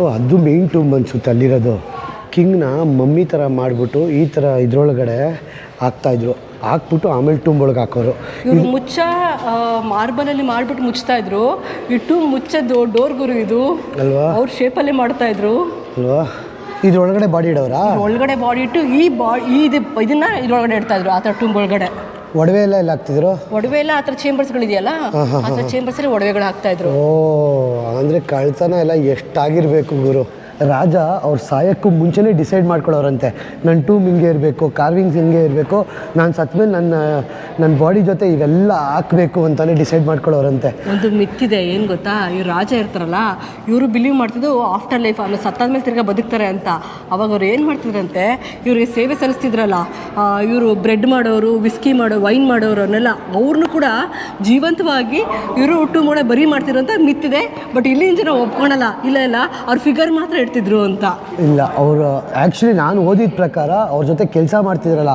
ಓ ಅದು ಮೇನ್ ಟೂಂಬ್ ಅನ್ಸುತ್ತೆ ಅಲ್ಲಿರೋದು. ಕಿಂಗ್ನ ಮಮ್ಮಿ ಥರ ಮಾಡಿಬಿಟ್ಟು ಈ ಥರ ಇದ್ರೊಳಗಡೆ ಹಾಕ್ತಾಯಿದ್ರು ಹಾಕ್ಬಿಟ್ಟು ಆಮೇಲೆ ಟೂಂಬ್ ಒಳಗೆ ಹಾಕೋರು. ಇವರು ಮುಚ್ಚ ಮಾರ್ಬಲಲ್ಲಿ ಮಾಡಿಬಿಟ್ಟು ಮುಚ್ಚತಾ ಇದ್ರು. ಇಟ್ಟು ಮುಚ್ಚದ್ದು ಡೋರ್ ಗುರು ಇದು. ಅಲ್ವಾ? ಅವ್ರ ಶೇಪಲ್ಲೇ ಮಾಡ್ತಾ ಇದ್ರು. ಅಲ್ವಾ? ಇದ್ರೊಳಗಡೆ ಬಾಡಿ ಇಡೋರಾ? ಒಳಗಡೆ ಬಾಡಿ ಇಟ್ಟು ಈ ಬಾಡಿ ಈ ಇದು ಇದನ್ನ ಇದ್ರೊಳಗಡೆ ಇಡ್ತಾ ಇದ್ರು ಆ ಥರ ಟೂಂಬ್ ಒಳಗಡೆ. ಒಡವೆ ಎಲ್ಲ ಎಲ್ಲ ಹಾಕ್ತಿದ್ರು? ಒಡವೆ ಎಲ್ಲ ಆ ಥರ ಚೇಂಬರ್ಸ್ಗಳಿದೆಯಲ್ಲ ಆ ಥರ ಚೇಂಬರ್ಸಲ್ಲಿ ಒಡವೆಗಳು ಹಾಕ್ತಾ ಇದ್ರು. ಓ ಅಂದರೆ ಕಳ್ತನ ಎಲ್ಲ ಎಷ್ಟಾಗಿರಬೇಕು ಗುರು. ರಾಜ ಅವ್ರು ಸಾಯಕ್ಕೂ ಮುಂಚೆನೇ ಡಿಸೈಡ್ ಮಾಡ್ಕೊಳ್ಳೋರಂತೆ. ನನ್ನ ಟೂಮ್ ಹಿಂಗೆ ಇರಬೇಕು ಕಾರ್ವಿಂಗ್ಸ್ ಹಿಂಗೆ ಇರಬೇಕು, ನಾನು ಸತ್ಮೇಲೆ ನನ್ನ ನನ್ನ ಬಾಡಿ ಜೊತೆ ಇವೆಲ್ಲ ಹಾಕಬೇಕು ಅಂತಲೇ ಡಿಸೈಡ್ ಮಾಡ್ಕೊಳ್ಳೋರಂತೆ. ಒಂದು ಮಿತ್ತಿದೆ, ಏನು ಗೊತ್ತಾ? ಇವ್ರು ರಾಜ ಇರ್ತಾರಲ್ಲ, ಇವರು ಬಿಲೀವ್ ಮಾಡ್ತಿದ್ದು ಆಫ್ಟರ್ ಲೈಫ್ ಅಲ್ಲ ಸತ್ತಾದ ಮೇಲೆ ತಿರ್ಗಾ ಬದುಕ್ತಾರೆ ಅಂತ. ಅವಾಗ ಅವ್ರು ಏನು ಮಾಡ್ತಿದ್ರಂತೆ? ಇವ್ರಿಗೆ ಸೇವೆ ಸಲ್ಲಿಸ್ತಿದ್ರಲ್ಲ ಇವರು ಬ್ರೆಡ್ ಮಾಡೋರು ವಿಸ್ಕಿ ಮಾಡೋ ವೈನ್ ಮಾಡೋರು ಅನ್ನೆಲ್ಲ ಅವ್ರನ್ನೂ ಕೂಡ ಜೀವಂತವಾಗಿ ಇವರು ಹುಟ್ಟು ಮೂಳೆ ಬರೀ ಮಾಡ್ತಿರೋ ಅಂತ ಮಿತ್ತಿದೆ. ಬಟ್ ಇಲ್ಲಿನ ಜನ ಒಪ್ಕೊಳಲ್ಲ. ಇಲ್ಲ ಇಲ್ಲ, ಅವ್ರ ಫಿಗರ್ ಮಾತ್ರ ಇಡ್ತಿದ್ರು ಅಂತ. ಇಲ್ಲ ಅವರು ಆ್ಯಕ್ಚುಲಿ ನಾನು ಓದಿದ ಪ್ರಕಾರ ಅವ್ರ ಜೊತೆ ಕೆಲಸ ಮಾಡ್ತಿದ್ರಲ್ಲ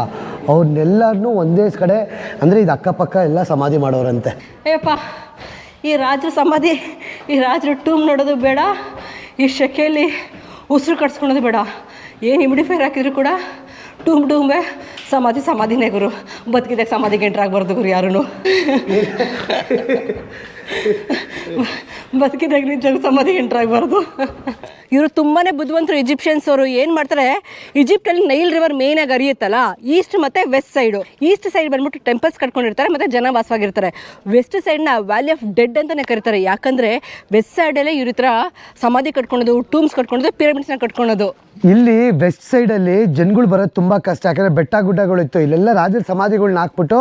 ಅವ್ರನ್ನೆಲ್ಲರನ್ನೂ ಒಂದೇ ಕಡೆ ಅಂದರೆ ಇದು ಅಕ್ಕಪಕ್ಕ ಎಲ್ಲ ಸಮಾಧಿ ಮಾಡೋರಂತೆ. ಏಪ್ಪ ಈ ರಾಜರು ಸಮಾಧಿ ಈ ರಾಜರು ಟೂಮ್ ನೋಡೋದು ಬೇಡ ಈ ಶೆಕೆಯಲ್ಲಿ ಉಸಿರು ಕಟ್ಸ್ಕೊಳೋದು ಬೇಡ. ಏನು ಇಮಿಡಿಫೈರ್ ಹಾಕಿದ್ರು ಕೂಡ ಟೂಮ್ ಟೂಂಬೆ ಸಮಾಧಿ ಸಮಾಧಿನೇ ಗುರು. ಬದುಕಿದಾಗ ಸಮಾಧಿಗೆ ಎಂಟ್ರಾಗಬಾರ್ದು ಗುರು ಯಾರೂ ಬದುಕಿದಾಗ ನಿಜ ಸಮಾಧಿ ಎಂಟ್ರ್ ಆಗಬಾರ್ದು ಇವರು ತುಂಬಾ ಬುದ್ಧಿವಂತರು ಈಜಿಪ್ಷಿಯನ್ಸ್ ಅವರು ಏನು ಮಾಡ್ತಾರೆ, ಈಜಿಪ್ಟಲ್ಲಿ ನೈಲ್ ರಿವರ್ ಮೇಯ್ನಾಗಿ ಅರಿಯುತ್ತಲ್ಲ ಈಸ್ಟ್ ಮತ್ತು ವೆಸ್ಟ್ ಸೈಡು ಈಸ್ಟ್ ಸೈಡ್ ಬಂದ್ಬಿಟ್ಟು ಟೆಂಪಲ್ಸ್ ಕಟ್ಕೊಂಡಿರ್ತಾರೆ, ಮತ್ತು ಜನ ವಾಸವಾಗಿರ್ತಾರೆ ವೆಸ್ಟ್ ಸೈಡ್ನ ವ್ಯಾಲಿ ಆಫ್ ಡೆಡ್ ಅಂತಲೇ ಕರೀತಾರೆ. ಯಾಕಂದರೆ ವೆಸ್ಟ್ ಸೈಡಲ್ಲೇ ಇವ್ರ ಹತ್ರ ಸಮಾಧಿ ಕಟ್ಕೊಳೋದು ಟೂಮ್ಸ್ ಕಟ್ಕೊಳೋದು ಪಿರಮಿಡ್ಸ್ನ ಕಟ್ಕೊಳೋದು ಇಲ್ಲಿ ವೆಸ್ಟ್ ಸೈಡಲ್ಲಿ ಜನಗಳು ಬರೋದು ತುಂಬ ಕಷ್ಟ. ಯಾಕಂದರೆ ಬೆಟ್ಟ ಗುಡ್ಡಗಳಿತ್ತು ಇಲ್ಲೆಲ್ಲ ರಾಜರ ಸಮಾಧಿಗಳನ್ನ ಹಾಕ್ಬಿಟ್ಟು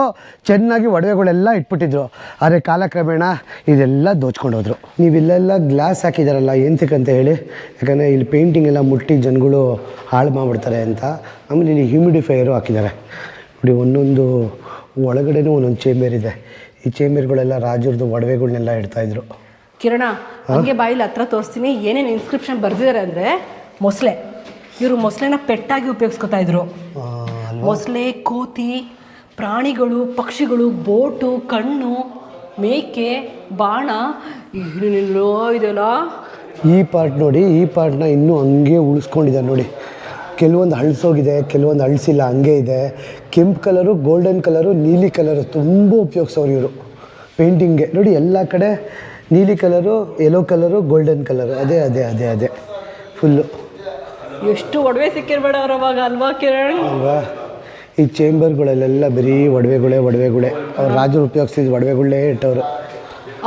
ಚೆನ್ನಾಗಿ ಒಡವೆಗಳೆಲ್ಲ ಇಟ್ಬಿಟ್ಟಿದ್ರು. ಆದರೆ ಕಾಲಕ್ರಮೇಣ ಇದೆಲ್ಲ ದೋಚ್ಕೊಂಡು ಹೋದ್ರು ನೀವು ಇಲ್ಲೆಲ್ಲ ಗ್ಲಾಸ್ ಹಾಕಿದಾರಲ್ಲ ಅಂತ ಹೇಳಿ? ಯಾಕಂದರೆ ಇಲ್ಲಿ ಪೇಂಟಿಂಗ್ ಎಲ್ಲ ಮುಟ್ಟಿ ಜನಗಳು ಹಾಳು ಮಾಡಿಬಿಡ್ತಾರೆ ಅಂತ. ಆಮೇಲೆ ಇಲ್ಲಿ ಹ್ಯೂಮಿಡಿಫೈಯರು ಹಾಕಿದ್ದಾರೆ ನೋಡಿ ಒಂದೊಂದು ಒಳಗಡೆನೂ ಒಂದೊಂದು ಚೇಂಬರ್ ಇದೆ. ಈ ಚೇಂಬರ್ಗಳೆಲ್ಲ ರಾಜರದ್ದು ಒಡವೆಗಳ್ನೆಲ್ಲ ಇಡ್ತಾಯಿದ್ರು ಕಿರಣ ಹಂಗೆ ಬಾಯಿಲಿ ಹತ್ರ ತೋರಿಸ್ತೀನಿ. ಏನೇನು ಇನ್ಸ್ಕ್ರಿಪ್ಷನ್ ಬರ್ದಿದ್ದಾರೆ ಅಂದರೆ ಮೊಸಳೆ. ಇವರು ಮೊಸಳೆನ ಪೆಟ್ಟಾಗಿ ಉಪಯೋಗಿಸ್ಕೊತಾ ಇದ್ರು. ಮೊಸಳೆ ಕೋತಿ ಪ್ರಾಣಿಗಳು ಪಕ್ಷಿಗಳು ಬೋಟು ಕಣ್ಣು ಮೇಕೆ ಬಾಣ ಇನ್ನೇನೆಲ್ಲೋ ಇದೆಯಲ್ಲ ಈ ಪಾರ್ಟ್ ನೋಡಿ ಈ ಪಾರ್ಟ್ನ ಇನ್ನೂ ಹಂಗೆ ಉಳಿಸ್ಕೊಂಡಿದ್ದಾರೆ ನೋಡಿ. ಕೆಲವೊಂದು ಹಳ್ಸೋಗಿದೆ ಕೆಲವೊಂದು ಅಳಿಸಿಲ್ಲ ಹಂಗೆ ಇದೆ. ಕೆಂಪು ಕಲರು ಗೋಲ್ಡನ್ ಕಲರು ನೀಲಿ ಕಲರು ತುಂಬ ಉಪಯೋಗಿಸೋರು ಇವರು. ಪೇಂಟಿಂಗ್ಗೆ ನೋಡಿ ಎಲ್ಲ ಕಡೆ ನೀಲಿ colour yellow colour golden colour. ಅದೇ ಅದೇ ಅದೇ ಅದೇ. ಫುಲ್ಲು ಎಷ್ಟು ಒಡವೆ ಸಿಕ್ಕಿರ್ಬೇಡ ಅವ್ರು ಅವಾಗ ಅಲ್ವಾ ಕಿರಣ್? ಅಲ್ವಾ? ಈ ಚೇಂಬರ್ಗಳಲ್ಲೆಲ್ಲ ಬರೀ ಒಡವೆಗಳೇ ಒಡವೆಗಳೇ. ಅವ್ರು ರಾಜರು ಉಪಯೋಗಿಸಿದ ಒಡವೆಗಳೇ ಇಟ್ಟವರು.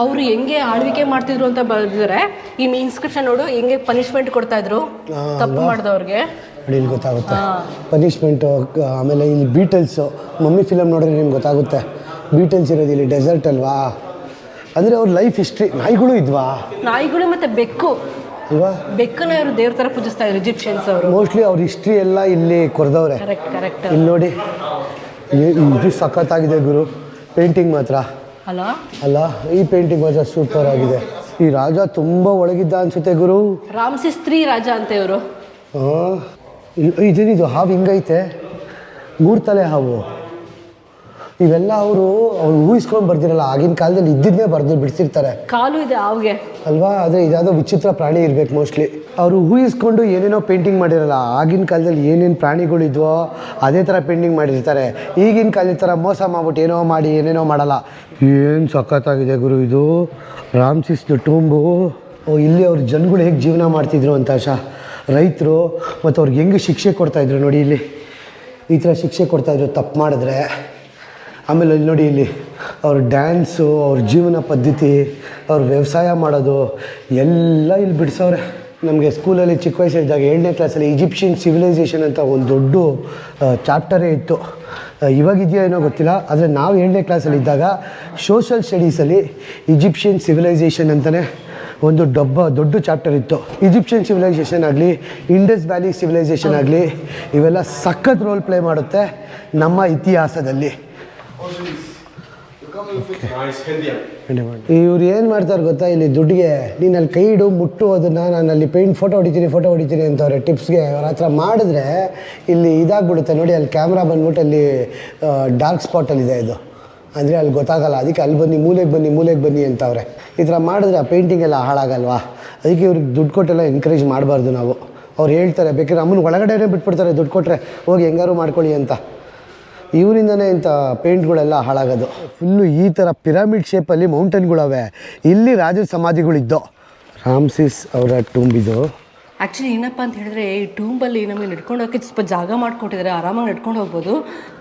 ಅವರು ಹೆಂಗೆ ಆಳ್ವಿಕೆ ಮಾಡ್ತಿದ್ರು ಅಂತ ಬರೆದಿದ್ದಾರೆ ಈ ಇನ್ಸ್ಕ್ರಿಪ್ಷನ್ ನೋಡು ಹೆಂಗೆ ಪನಿಷ್ಮೆಂಟ್ ಕೊಡ್ತಾ ಇದ್ರು ತಪ್ಪು ಮಾಡಿದವ್ರಿಗೆ. ನೋಡಿ ಇಲ್ಲಿ ಗೊತ್ತಾಗುತ್ತೆ. ಪನಿಷ್ಮೆಂಟು ಆಮೇಲೆ ಇಲ್ಲಿ ಬೀಟಲ್ಸು ಮಮ್ಮಿ ಫಿಲಮ್ ನೋಡಿದ್ರೆ ನಿಮ್ಗೆ ಗೊತ್ತಾಗುತ್ತೆ. ಬೀಟಲ್ಸ್ ಇರೋದು ಇಲ್ಲಿ ಡೆಸರ್ಟ್ ಅಲ್ವಾ? ಅಂದರೆ ಅವ್ರ ಲೈಫ್ ಹಿಸ್ಟ್ರಿ ನಾಯಿಗಳು ಇದ್ವಾ? ನಾಯಿಗಳು ಮತ್ತು ಬೆಕ್ಕು. ಅಲ್ವಾ ಬೆಕ್ಕನ ಅವರು ದೇವ್ರ ಥರ ಪೂಜಿಸ್ತಾ ಇದ್ರು ಇಜಿಪ್ಷಿಯನ್ಸ್ ಅವರು. ಮೋಸ್ಟ್ಲಿ ಅವ್ರ ಹಿಸ್ಟ್ರಿ ಎಲ್ಲ ಇಲ್ಲಿ ಕೊರೆದವ್ರೆ ಕರೆಕ್ಟ್ ಕರೆಕ್ಟ್ ಇಲ್ಲಿ ನೋಡಿ. ಇದು ಸಖತ್ತಾಗಿದೆ ಗುರು. ಪೇಂಟಿಂಗ್ ಮಾತ್ರ. ಅಲ್ಲ? ಅಲ್ಲ ಈ ಪೇಂಟಿಂಗ್ ಮಾತ್ರ ಸೂಪರ್ ಆಗಿದೆ. ಈ ರಾಜ ತುಂಬ ಒಳಗಿದ್ದ ಅನ್ಸುತ್ತೆ ಗುರು. ರಾಮ್ಸಿಸ್ ಸ್ತ್ರೀ ರಾಜ ಅಂತ ಇವರು. ಹಾಂ. ಇದೇನಿದು ಹಾವು ಹಿಂಗೈತೆ? ಮೂರು ತಲೆ ಹಾವು. ಇವೆಲ್ಲ ಅವರು ಅವ್ರು ಊಹಿಸ್ಕೊಂಡು ಬರ್ದಿರಲ್ಲ ಆಗಿನ ಕಾಲದಲ್ಲಿ ಇದ್ದಿದ್ದೇ ಬರ್ದು ಬಿಡಿಸಿರ್ತಾರೆ. ಕಾಲು ಇದೆ ಅವ್ಗೆ. ಅಲ್ವಾ? ಆದ್ರೆ ಇದ್ಯಾವುದೋ ವಿಚಿತ್ರ ಪ್ರಾಣಿ ಇರಬೇಕು ಮೋಸ್ಟ್ಲಿ ಅವರು ಊಹಿಸ್ಕೊಂಡು ಏನೇನೋ ಪೇಂಟಿಂಗ್ ಮಾಡಿರಲ್ಲ ಆಗಿನ ಕಾಲದಲ್ಲಿ ಏನೇನು ಪ್ರಾಣಿಗಳಿದ್ವೋ ಅದೇ ಥರ ಪೇಂಟಿಂಗ್ ಮಾಡಿರ್ತಾರೆ. ಈಗಿನ ಕಾಲದ ಥರ ಮೋಸ ಮಾಡ್ಬಿಟ್ಟು ಏನೋ ಮಾಡಿ ಏನೇನೋ ಮಾಡಲ್ಲ. ಏನು ಸಖತ್ತಾಗಿದೆ ಗುರು ಇದು? ರಾಮ್ಸಿಸ್ದು ಟೂಂಬು ಓ ಇಲ್ಲಿ ಅವ್ರ ಜನಗಳು ಹೇಗೆ ಜೀವನ ಮಾಡ್ತಿದ್ರು ಅಂತ ಶಾ ರೈತರು ಮತ್ತು ಅವ್ರಿಗೆ ಹೆಂಗೆ ಶಿಕ್ಷೆ ಕೊಡ್ತಾಯಿದ್ರು ನೋಡಿ ಇಲ್ಲಿ. ಈ ಥರ ಶಿಕ್ಷೆ ಕೊಡ್ತಾಯಿದ್ರು ತಪ್ಪು ಮಾಡಿದ್ರೆ. ಆಮೇಲೆ ಇಲ್ಲಿ ನೋಡಿ ಇಲ್ಲಿ ಅವ್ರ ಡ್ಯಾನ್ಸು ಅವ್ರ ಜೀವನ ಪದ್ಧತಿ, ಅವ್ರ ವ್ಯವಸಾಯ ಮಾಡೋದು, ಎಲ್ಲ ಇಲ್ಲಿ ಬಿಡಿಸೋರೆ ನಮಗೆ ಸ್ಕೂಲಲ್ಲಿ ಚಿಕ್ಕ ವಯಸ್ಸಿದ್ದಾಗ ಏಳನೇ ಕ್ಲಾಸಲ್ಲಿ ಈಜಿಪ್ಷಿಯನ್ ಸಿವಿಲೈಸೇಷನ್ ಅಂತ ಒಂದು ದೊಡ್ಡ ಚಾಪ್ಟರೇ ಇತ್ತು. ಇವಾಗಿದೆಯೋ ಏನೋ ಗೊತ್ತಿಲ್ಲ, ಆದರೆ ನಾವು ಏಳನೇ ಕ್ಲಾಸಲ್ಲಿ ಇದ್ದಾಗ ಸೋಷಲ್ ಸ್ಟಡೀಸಲ್ಲಿ ಈಜಿಪ್ಷಿಯನ್ ಸಿವಿಲೈಸೇಷನ್ ಅಂತಲೇ ಒಂದು ಡಬ್ಬ, ದೊಡ್ಡ ಚಾಪ್ಟರ್ ಇತ್ತು. ಈಜಿಪ್ಷಿಯನ್ ಸಿವಿಲೈಸೇಷನ್ ಆಗಲಿ ಇಂಡಸ್ ವ್ಯಾಲಿ ಸಿವಿಲೈಸೇಷನ್ ಆಗಲಿ, ಇವೆಲ್ಲ ಸಖತ್ ರೋಲ್ ಪ್ಲೇ ಮಾಡುತ್ತೆ ನಮ್ಮ ಇತಿಹಾಸದಲ್ಲಿ. ಇವ್ರು ಏನು ಮಾಡ್ತಾರೆ ಗೊತ್ತಾ? ಇಲ್ಲಿ ದುಡ್ಡಿಗೆ ನೀನು ಅಲ್ಲಿ ಕೈ ಇಡು, ಮುಟ್ಟು ಅದನ್ನು ನಾನು ಅಲ್ಲಿ ಪೇಂಟ್ ಫೋಟೋ ಹೊಡಿತೀನಿ ಫೋಟೋ ಹೊಡಿತೀನಿ ಅಂತವ್ರೆ ಟಿಪ್ಸ್ಗೆ ಅವ್ರ ಹತ್ರ ಮಾಡಿದ್ರೆ ಇಲ್ಲಿ ಇದಾಗ್ಬಿಡುತ್ತೆ. ನೋಡಿ, ಅಲ್ಲಿ ಕ್ಯಾಮ್ರಾ ಬಂದ್ಬಿಟ್ಟು ಅಲ್ಲಿ ಡಾರ್ಕ್ ಸ್ಪಾಟಲ್ಲಿದೆ ಇದು ಅಂದರೆ ಅಲ್ಲಿ ಗೊತ್ತಾಗಲ್ಲ. ಅದಕ್ಕೆ ಅಲ್ಲಿ ಬನ್ನಿ, ಮೂಲೆಗೆ ಬನ್ನಿ ಮೂಲೆಗೆ ಬನ್ನಿ ಅಂತವ್ರೆ ಈ ಥರ ಮಾಡಿದ್ರೆ ಆ ಪೇಂಟಿಂಗ್ ಎಲ್ಲ ಹಾಳಾಗಲ್ವಾ? ಅದಕ್ಕೆ ಇವ್ರಿಗೆ ದುಡ್ಡು ಕೊಟ್ಟೆಲ್ಲ ಎನ್ಕರೇಜ್ ಮಾಡಬಾರ್ದು ನಾವು. ಅವ್ರು ಹೇಳ್ತಾರೆ, ಬೇಕಾದ್ರೆ ಅಮ್ಮನ ಒಳಗಡೆನೇ ಬಿಟ್ಬಿಡ್ತಾರೆ ದುಡ್ಡು ಕೊಟ್ಟರೆ ಹೋಗಿ ಹೆಂಗಾರು ಮಾಡ್ಕೊಳ್ಳಿ ಅಂತ. ಇವರಿಂದನೇ ಇಂಥ ಪೇಂಟ್ಗಳೆಲ್ಲ ಹಾಳಾಗೋದು. ಫುಲ್ಲು ಈ ಥರ ಪಿರಮಿಡ್ ಶೇಪಲ್ಲಿ ಮೌಂಟೇನ್ಗಳವೆ ಇಲ್ಲಿ ರಾಜ ಸಮಾಧಿಗಳಿದ್ದು. ರಾಮ್ಸಿಸ್ ಅವರ ಟೂಂಬಿದು ಆ್ಯಕ್ಚುಲಿ ಏನಪ್ಪ ಅಂತ ಹೇಳಿದ್ರೆ ಈ ಟೂಂಬಲ್ಲಿ ನಮಗೆ ನಡ್ಕೊಂಡು ಹೋಗಕ್ಕೆ ಸ್ವಲ್ಪ ಜಾಗ ಮಾಡಿಕೊಟ್ಟಿದ್ದಾರೆ. ಆರಾಮಾಗಿ ನಡ್ಕೊಂಡು ಹೋಗ್ಬೋದು.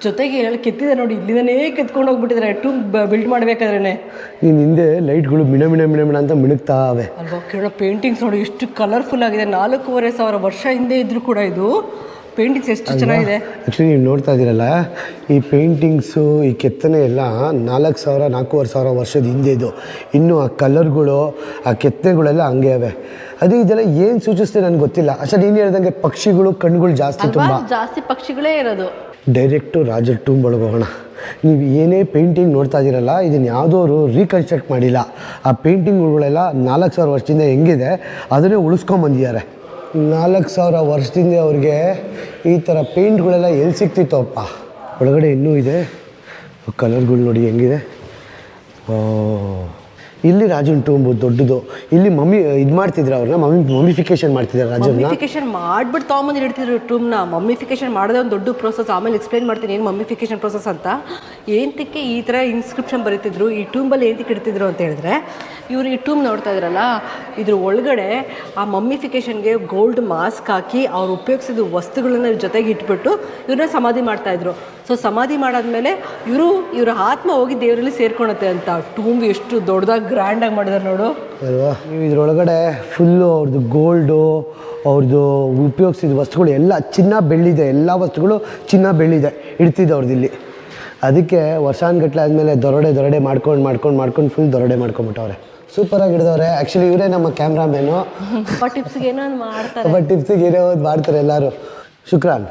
ಜೊತೆಗೆ ಎಲ್ಲ ಕೆತ್ತಿದೆ ನೋಡಿ ಇಲ್ಲಿಂದನೇ ಕೆತ್ಕೊಂಡು ಹೋಗ್ಬಿಟ್ಟಿದ್ದಾರೆ. ಟೂಂಬ್ ಬಿಲ್ಡ್ ಮಾಡಬೇಕಾದ್ರೆ ನೀನು ಹಿಂದೆ ಲೈಟ್ಗಳು ಮಿಣ ಮಿಣ ಮಿಣ ಮಿಣ ಅಂತ ಮಿಣುಕ್ತಾವೆ ಅಲ್ವಾ ಕೇಳೋ ಪೇಂಟಿಂಗ್ಸ್ ನೋಡಿ ಎಷ್ಟು ಕಲರ್ಫುಲ್ ಆಗಿದೆ. ನಾಲ್ಕೂವರೆ ಸಾವಿರ ವರ್ಷ ಹಿಂದೆ ಇದ್ದರೂ ಕೂಡ ಇದು. ಪೇಂಟಿಂಗ್ಸ್ ಎಷ್ಟು ಚೆನ್ನಾಗಿದೆ? ಆ್ಯಕ್ಚುಲಿ ನೀವು ನೋಡ್ತಾ ಇದ್ದೀರಲ್ಲ ಈ ಪೇಂಟಿಂಗ್ಸು ಈ ಕೆತ್ತನೆ ಎಲ್ಲ ನಾಲ್ಕು ಸಾವಿರ ನಾಲ್ಕೂವರೆ ಸಾವಿರ ವರ್ಷದ ಹಿಂದೆ ಇದು. ಇನ್ನು ಆ ಕಲರ್ಗಳು ಆ ಕೆತ್ತನೆಗಳೆಲ್ಲ ಹಂಗೆ ಅವೆ ಅದು ಇದೆಲ್ಲ ಏನು ಸೂಚಿಸ್ತದೆ ನನಗೆ ಗೊತ್ತಿಲ್ಲ. ಅಷ್ಟೇ ನೀನು ಹೇಳ್ದಂಗೆ ಪಕ್ಷಿಗಳು ಕಣ್ಗಳು ಜಾಸ್ತಿ ತುಂಬ. ಜಾಸ್ತಿ ಪಕ್ಷಿಗಳೇ ಇರೋದು. ಡೈರೆಕ್ಟು ರಾಜರ್ ಟೂಂಬ್ ಒಳಗೆ ಹೋಗೋಣ ನೀವು ಏನೇ ಪೇಂಟಿಂಗ್ ನೋಡ್ತಾ ಇದ್ದೀರಲ್ಲ ಇದನ್ನು ಯಾವುದೋರು ರೀಕನ್ಸ್ಟ್ರಕ್ಟ್ ಮಾಡಿಲ್ಲ. ಆ ಪೇಂಟಿಂಗ್ಗಳೆಲ್ಲ ನಾಲ್ಕು ಸಾವಿರ ವರ್ಷದಿಂದ ಹೆಂಗಿದೆ ಅದನ್ನೇ ಉಳಿಸ್ಕೊಂಬಂದಿದ್ದಾರೆ ನಾಲ್ಕು ಸಾವಿರ ವರ್ಷದಿಂದ ಅವ್ರಿಗೆ ಈ ಥರ ಪೇಂಟ್ಗಳೆಲ್ಲ ಎಲ್ಲಿ ಸಿಕ್ತಿತ್ತಪ್ಪ ಒಳಗಡೆ ಇನ್ನೂ ಇದೆ. ಕಲರ್ಗಳು ನೋಡಿ ಹೆಂಗಿದೆ. ಓ. ಇಲ್ಲಿ ರಾಜನ್ ಟೂಂಬು ದೊಡ್ಡದು. ಇಲ್ಲಿ ಮಮ್ಮಿ ಇದು ಮಾಡ್ತಿದ್ರು ಅವ್ರನ್ನ, ಮಮ್ಮಿ ಮಮ್ಮಿಫಿಕೇಶನ್ ಮಾಡ್ತಿದ್ದಾರೆ ರಾಜನ್ನ. ಮಮ್ಮಿಫಿಕೇಶನ್ ಮಾಡ್ಬಿಟ್ಟು ತೊಗೊಂಬಂದು ಇಡ್ತಿದ್ರು ಟೂಮ್ನ ಮಮ್ಮಿಫಿಕೇಶನ್ ಮಾಡೋದೇ ಒಂದು ದೊಡ್ಡ ಪ್ರೋಸೆಸ್ ಆಮೇಲೆ ಎಕ್ಸ್ಪ್ಲೈನ್ ಮಾಡ್ತೀನಿ ಏನು ಮಮ್ಮಿಫಿಕೇಶನ್ ಪ್ರೋಸೆಸ್ ಅಂತ. ಏನಕ್ಕೆ ಈ ಥರ ಇನ್ಸ್ಕ್ರಿಪ್ಷನ್ ಬರೀತಿದ್ರು, ಈ ಟೂಂಬಲ್ಲಿ ಏನಕ್ಕೆ ಇಡ್ತಿದ್ರು ಅಂತ ಹೇಳಿದ್ರೆ, ಇವರು ಈ ಟೂಮ್ ನೋಡ್ತಾ ಇದ್ರಲ್ಲ, ಇದ್ರ ಒಳಗಡೆ ಆ ಮಮ್ಮಿಫಿಕೇಶನ್ಗೆ ಗೋಲ್ಡ್ ಮಾಸ್ಕ್ ಹಾಕಿ ಅವ್ರು ಉಪಯೋಗಿಸಿದ ವಸ್ತುಗಳನ್ನ ಜೊತೆಗೆ ಇಟ್ಬಿಟ್ಟು ಇವ್ರನ್ನ ಸಮಾಧಿ ಮಾಡ್ತಾ ಇದ್ರು. ಸೊ ಸಮಾಧಿ ಮಾಡಾದ್ಮೇಲೆ ಇವರು, ಇವರ ಆತ್ಮ ಹೋಗಿ ದೇವರಲ್ಲಿ ಸೇರ್ಕೊಳತ್ತೆ ಅಂತ. ಟೂಂಬ್ ಎಷ್ಟು ದೊಡ್ಡದಾಗಿ ಗ್ರ್ಯಾಂಡಾಗಿ ಮಾಡಿದಾರೆ ನೋಡು. ಅಲ್ವಾ? ನೀವು ಇದ್ರೊಳಗಡೆ ಫುಲ್ಲು ಅವ್ರದ್ದು ಗೋಲ್ಡು ಅವ್ರದ್ದು ಉಪಯೋಗಿಸಿದ ವಸ್ತುಗಳು ಎಲ್ಲ ಚಿನ್ನ ಬೆಳ್ಳಿದೆ ಎಲ್ಲ ವಸ್ತುಗಳು ಚಿನ್ನ ಬೆಳ್ಳಿದೆ ಇಡ್ತಿದ್ದೆ ಅವ್ರದ್ದು ಇಲ್ಲಿ. ಅದಕ್ಕೆ ವರ್ಷಾನ್ಗಟ್ಲೆ ಆದಮೇಲೆ ದೊರಡೆ ದೊರಡೆ ಮಾಡ್ಕೊಂಡು ಮಾಡ್ಕೊಂಡು ಮಾಡ್ಕೊಂಡು ಫುಲ್ ದೊರಡೆ ಮಾಡ್ಕೊಂಬಿಟ್ಟವ್ರೆ. ಸೂಪರಾಗಿ ಹಿಡಿದವ್ರೆ ಆ್ಯಕ್ಚುಲಿ ಇವರೇ ನಮ್ಮ ಕ್ಯಾಮ್ರಾಮ್ಯಾನು ಟಿಪ್ಸ್ಗೆ ಏನೋ ಒಂದು ಮಾಡ್ತಾರೆ. ಬಟ್ ಟಿಪ್ಸಿಗೆ ಏನೋ ಒಂದು ಮಾಡ್ತಾರೆ ಎಲ್ಲರೂ. ಶುಕ್ರಾನ್.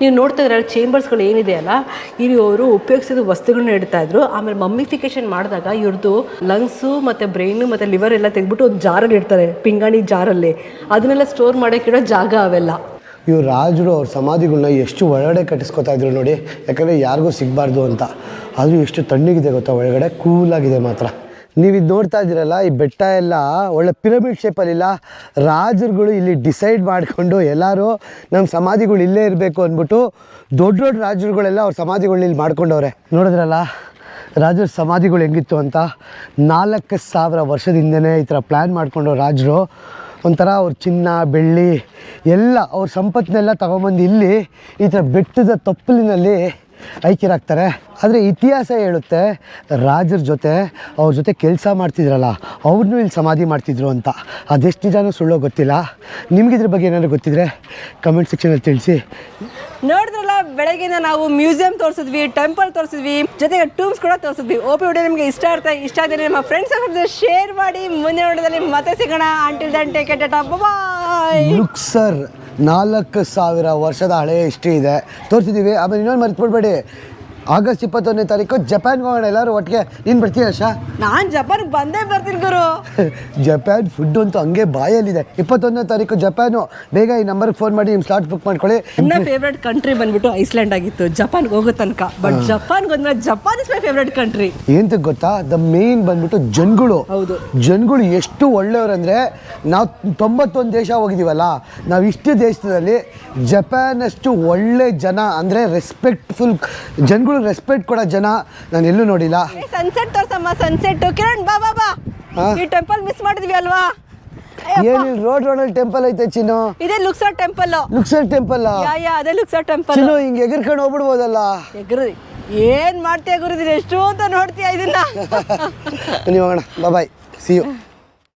ನೀವು ನೋಡ್ತಾ ಇದ್ರೆ ಚೇಂಬರ್ಸ್ಗಳು ಏನಿದೆ ಅಲ್ಲ, ಇಲ್ಲಿ ಅವರು ಉಪಯೋಗಿಸಿದ ವಸ್ತುಗಳನ್ನ ಇಡ್ತಾ ಇದ್ರು. ಆಮೇಲೆ ಮಮ್ಮಿಫಿಕೇಶನ್ ಮಾಡಿದಾಗ ಇವ್ರದ್ದು ಲಂಗ್ಸು ಮತ್ತು ಬ್ರೈನು ಮತ್ತು ಲಿವರ್ ಎಲ್ಲ ತೆಗೆದ್ಬಿಟ್ಟು ಒಂದು ಜಾರಲ್ಲಿ ಇಡ್ತಾರೆ, ಪಿಂಗಾಣಿ ಜಾರಲ್ಲಿ. ಅದನ್ನೆಲ್ಲ ಸ್ಟೋರ್ ಮಾಡೋಕ್ಕಿಡೋ ಜಾಗ ಅವೆಲ್ಲ. ಇವ್ರು ರಾಜರು ಅವ್ರ ಸಮಾಧಿಗಳನ್ನ ಎಷ್ಟು ಒಳಗಡೆ ಕಟ್ಟಿಸ್ಕೊತಾ ಇದ್ರು ನೋಡಿ, ಯಾಕಂದರೆ ಯಾರಿಗೂ ಸಿಗಬಾರ್ದು ಅಂತ. ಆದರೂ ಎಷ್ಟು ತಣ್ಣಗಿದೆ ಗೊತ್ತಾ, ಒಳಗಡೆ ಕೂಲಾಗಿದೆ ಮಾತ್ರ. ನೀವು ಇದು ನೋಡ್ತಾ ಇದ್ದೀರಲ್ಲ, ಈ ಬೆಟ್ಟ ಎಲ್ಲ ಒಳ್ಳೆ ಪಿರಮಿಡ್ ಶೇಪಲ್ಲಿಲ್ಲ ರಾಜರುಗಳು ಇಲ್ಲಿ ಡಿಸೈಡ್ ಮಾಡಿಕೊಂಡು ಎಲ್ಲರೂ ನಮ್ಮ ಸಮಾಧಿಗಳು ಇಲ್ಲೇ ಇರಬೇಕು ಅಂದ್ಬಿಟ್ಟು ದೊಡ್ಡ ದೊಡ್ಡ ರಾಜರುಗಳೆಲ್ಲ ಅವ್ರ ಸಮಾಧಿಗಳನ್ನ ಇಲ್ಲಿ ಮಾಡ್ಕೊಂಡವ್ರೆ. ನೋಡಿದ್ರಲ್ಲ, ರಾಜರ ಸಮಾಧಿಗಳು ಹೆಂಗಿತ್ತು ಅಂತ? ನಾಲ್ಕು ಸಾವಿರ ವರ್ಷದಿಂದನೇ ಈ ಥರ ಪ್ಲ್ಯಾನ್ ಮಾಡಿಕೊಂಡು ರಾಜರು. ಒಂಥರ ಅವ್ರ ಚಿನ್ನ, ಬೆಳ್ಳಿ, ಎಲ್ಲ ಅವ್ರ ಸಂಪತ್ತನ್ನೆಲ್ಲ ತಗೊಂಬಂದು ಇಲ್ಲಿ ಈ ಥರ ಬೆಟ್ಟದ ತಪ್ಪಲಿನಲ್ಲಿ ಐಕ್ಯರಾಗ್ತಾರೆ. ಆದರೆ ಇತಿಹಾಸ ಹೇಳುತ್ತೆ ರಾಜರ ಜೊತೆ ಅವ್ರ ಜೊತೆ ಕೆಲಸ ಮಾಡ್ತಿದ್ರಲ್ಲ ಅವ್ರನ್ನೂ ಇಲ್ಲಿ ಸಮಾಧಿ ಮಾಡ್ತಿದ್ರು ಅಂತ. ಅದೆಷ್ಟು ನಿಜಾನೂ ಸುಳ್ಳೋ ಗೊತ್ತಿಲ್ಲ. ನಿಮ್ಗಿದ್ರ ಬಗ್ಗೆ ಏನಾದ್ರು ಗೊತ್ತಿದ್ರೆ ಕಮೆಂಟ್ ಸೆಕ್ಷನಲ್ಲಿ ತಿಳಿಸಿ. ನೋಡಿದ್ರಲ್ಲ ಬೆಳಗ್ಗೆಯಿಂದ ನಾವು ಮ್ಯೂಸಿಯಂ ತೋರಿಸಿದ್ವಿ ಟೆಂಪಲ್ ತೋರಿಸಿದ್ವಿ ಜೊತೆಗೆ ಟೂಮ್ಸ್ ಕೂಡ ತೋರಿಸಿದ್ವಿ. ಓಪಿ ವಿಡಿಯೋ ನಿಮಗೆ ಇಷ್ಟ ಆಗ್ತಾ ಇಷ್ಟ ಆದರೆ ನಿಮ್ಮ ಫ್ರೆಂಡ್ಸ್ ಶೇರ್ ಮಾಡಿ. ಮುಂದೆ ವಿಡಿಯೋದಲ್ಲಿ ಮತ್ತೆ ಸಿಗೋಣ. Until then take bye Luxor ನಾಲ್ಕು ಸಾವಿರ ವರ್ಷದ ಹಳೆಯ ಹಿಸ್ಟ್ರಿ ಇದೆ. ತೋರಿಸಿದ್ದೀವಿ ಆಮೇಲೆ ಇನ್ನೊಂದು ಮರ್ತ್ಬಿಡ್ಬೇಡಿ. ಆಗಸ್ಟ್ ಇಪ್ಪತ್ತೊಂದನೇ ತಾರೀಕು ಜಪಾನ್ಗೆ ಹೋಗೋಣ ಎಲ್ಲರೂ ಒಟ್ಟಿಗೆ. ನೀನು ಬರ್ತೀಯ ಶಾ ನಾನು ಜಪಾನ್ ಬಂದೇ ಬರ್ತೀನಿ ಗುರು. ಜಪಾನ್ ಫುಡ್ ಅಂತೂ ಹಂಗೆ ಬಾಯಲ್ಲಿದೆ. ಇಪ್ಪತ್ತೊಂದನೇ ತಾರೀಕು ಜಪಾನು. ಬೇಗ ಈ ನಂಬರ್ಗೆ ಫೋನ್ ಮಾಡಿ ನಿಮ್ಮ ಸ್ಲಾಟ್ ಬುಕ್ ಮಾಡ್ಕೊಳ್ಳಿ. ನನ್ನ ಫೇವ್ರೆಟ್ ಕಂಟ್ರಿ ಬಂದ್ಬಿಟ್ಟು ಐಸ್ಲ್ಯಾಂಡ್ ಆಗಿತ್ತು. ಜಪಾನ್ಗೆ ಹೋಗೋ ತನಕ. ಬಟ್ ಜಪಾನ್ಗೆ ಹೋದ್ಮೇಲೆ Japan is my favourite country ಏನಂತ ಗೊತ್ತಾ? ದ ಮೇನ್ ಬಂದ್ಬಿಟ್ಟು ಜನಗಳು. ಹೌದು. ಜನಗಳು ಎಷ್ಟು ಒಳ್ಳೆಯವರಂದ್ರೆ ನಾವು ತೊಂಬತ್ತೊಂದು ದೇಶ ಹೋಗಿದ್ದೀವಲ್ಲ ನಾವು ಇಷ್ಟು ದೇಶದಲ್ಲಿ ಜಪಾನ್ ಅಷ್ಟು ಒಳ್ಳೆ ಜನ ಅಂದರೆ ರೆಸ್ಪೆಕ್ಟ್ಫುಲ್ ಜನಗಳು ರೆಸ್ಪೆಕ್ಟ್ ಕೊಡೋ ಜನ ನಾನು ಎಲ್ಲೂ ನೋಡಿಲ್ಲ. ಸನ್ಸೆಟ್ ತೋರ್ಸಮ್ಮ ಸನ್ಸೆಟ್ ಕಿರಣ್ ಬಾ ಬಾ ಬಾ. ಹಾ? ಈ ಟೆಂಪಲ್ ಮಿಸ್ ಮಾಡಿದ್ವಿ ಅಲ್ವಾ? ಏನಿಲ್ಲ ರೋಡ್ ರೋಡಲ್ಲಿ ಟೆಂಪಲ್ ಐತೆ ಚಿನ್ನು? ಇದೇ ಲುಕ್ಸರ್ ಟೆಂಪಲ್ ಲುಕ್ಸರ್ ಟೆಂಪಲ್ ಯಾ ಯಾ ಅದೇ ಲುಕ್ಸರ್ ಟೆಂಪಲ್ ಚಿನ್ನು ಹಿಂಗೆ ಎಗರ್ಕೊಂಡು ಹೋಗ್ಬಿಡ್ಬೋದಲ್ಲ? ಎಗ್ರು ಏನ್ ಮಾಡ್ತೀಯ ಗುರುದಿನ? ಎಷ್ಟು ಅಂತ ನೋಡ್ತೀಯ ಇದನ್ನ? ನೀವು ಹೋಗೋಣ. Bye see you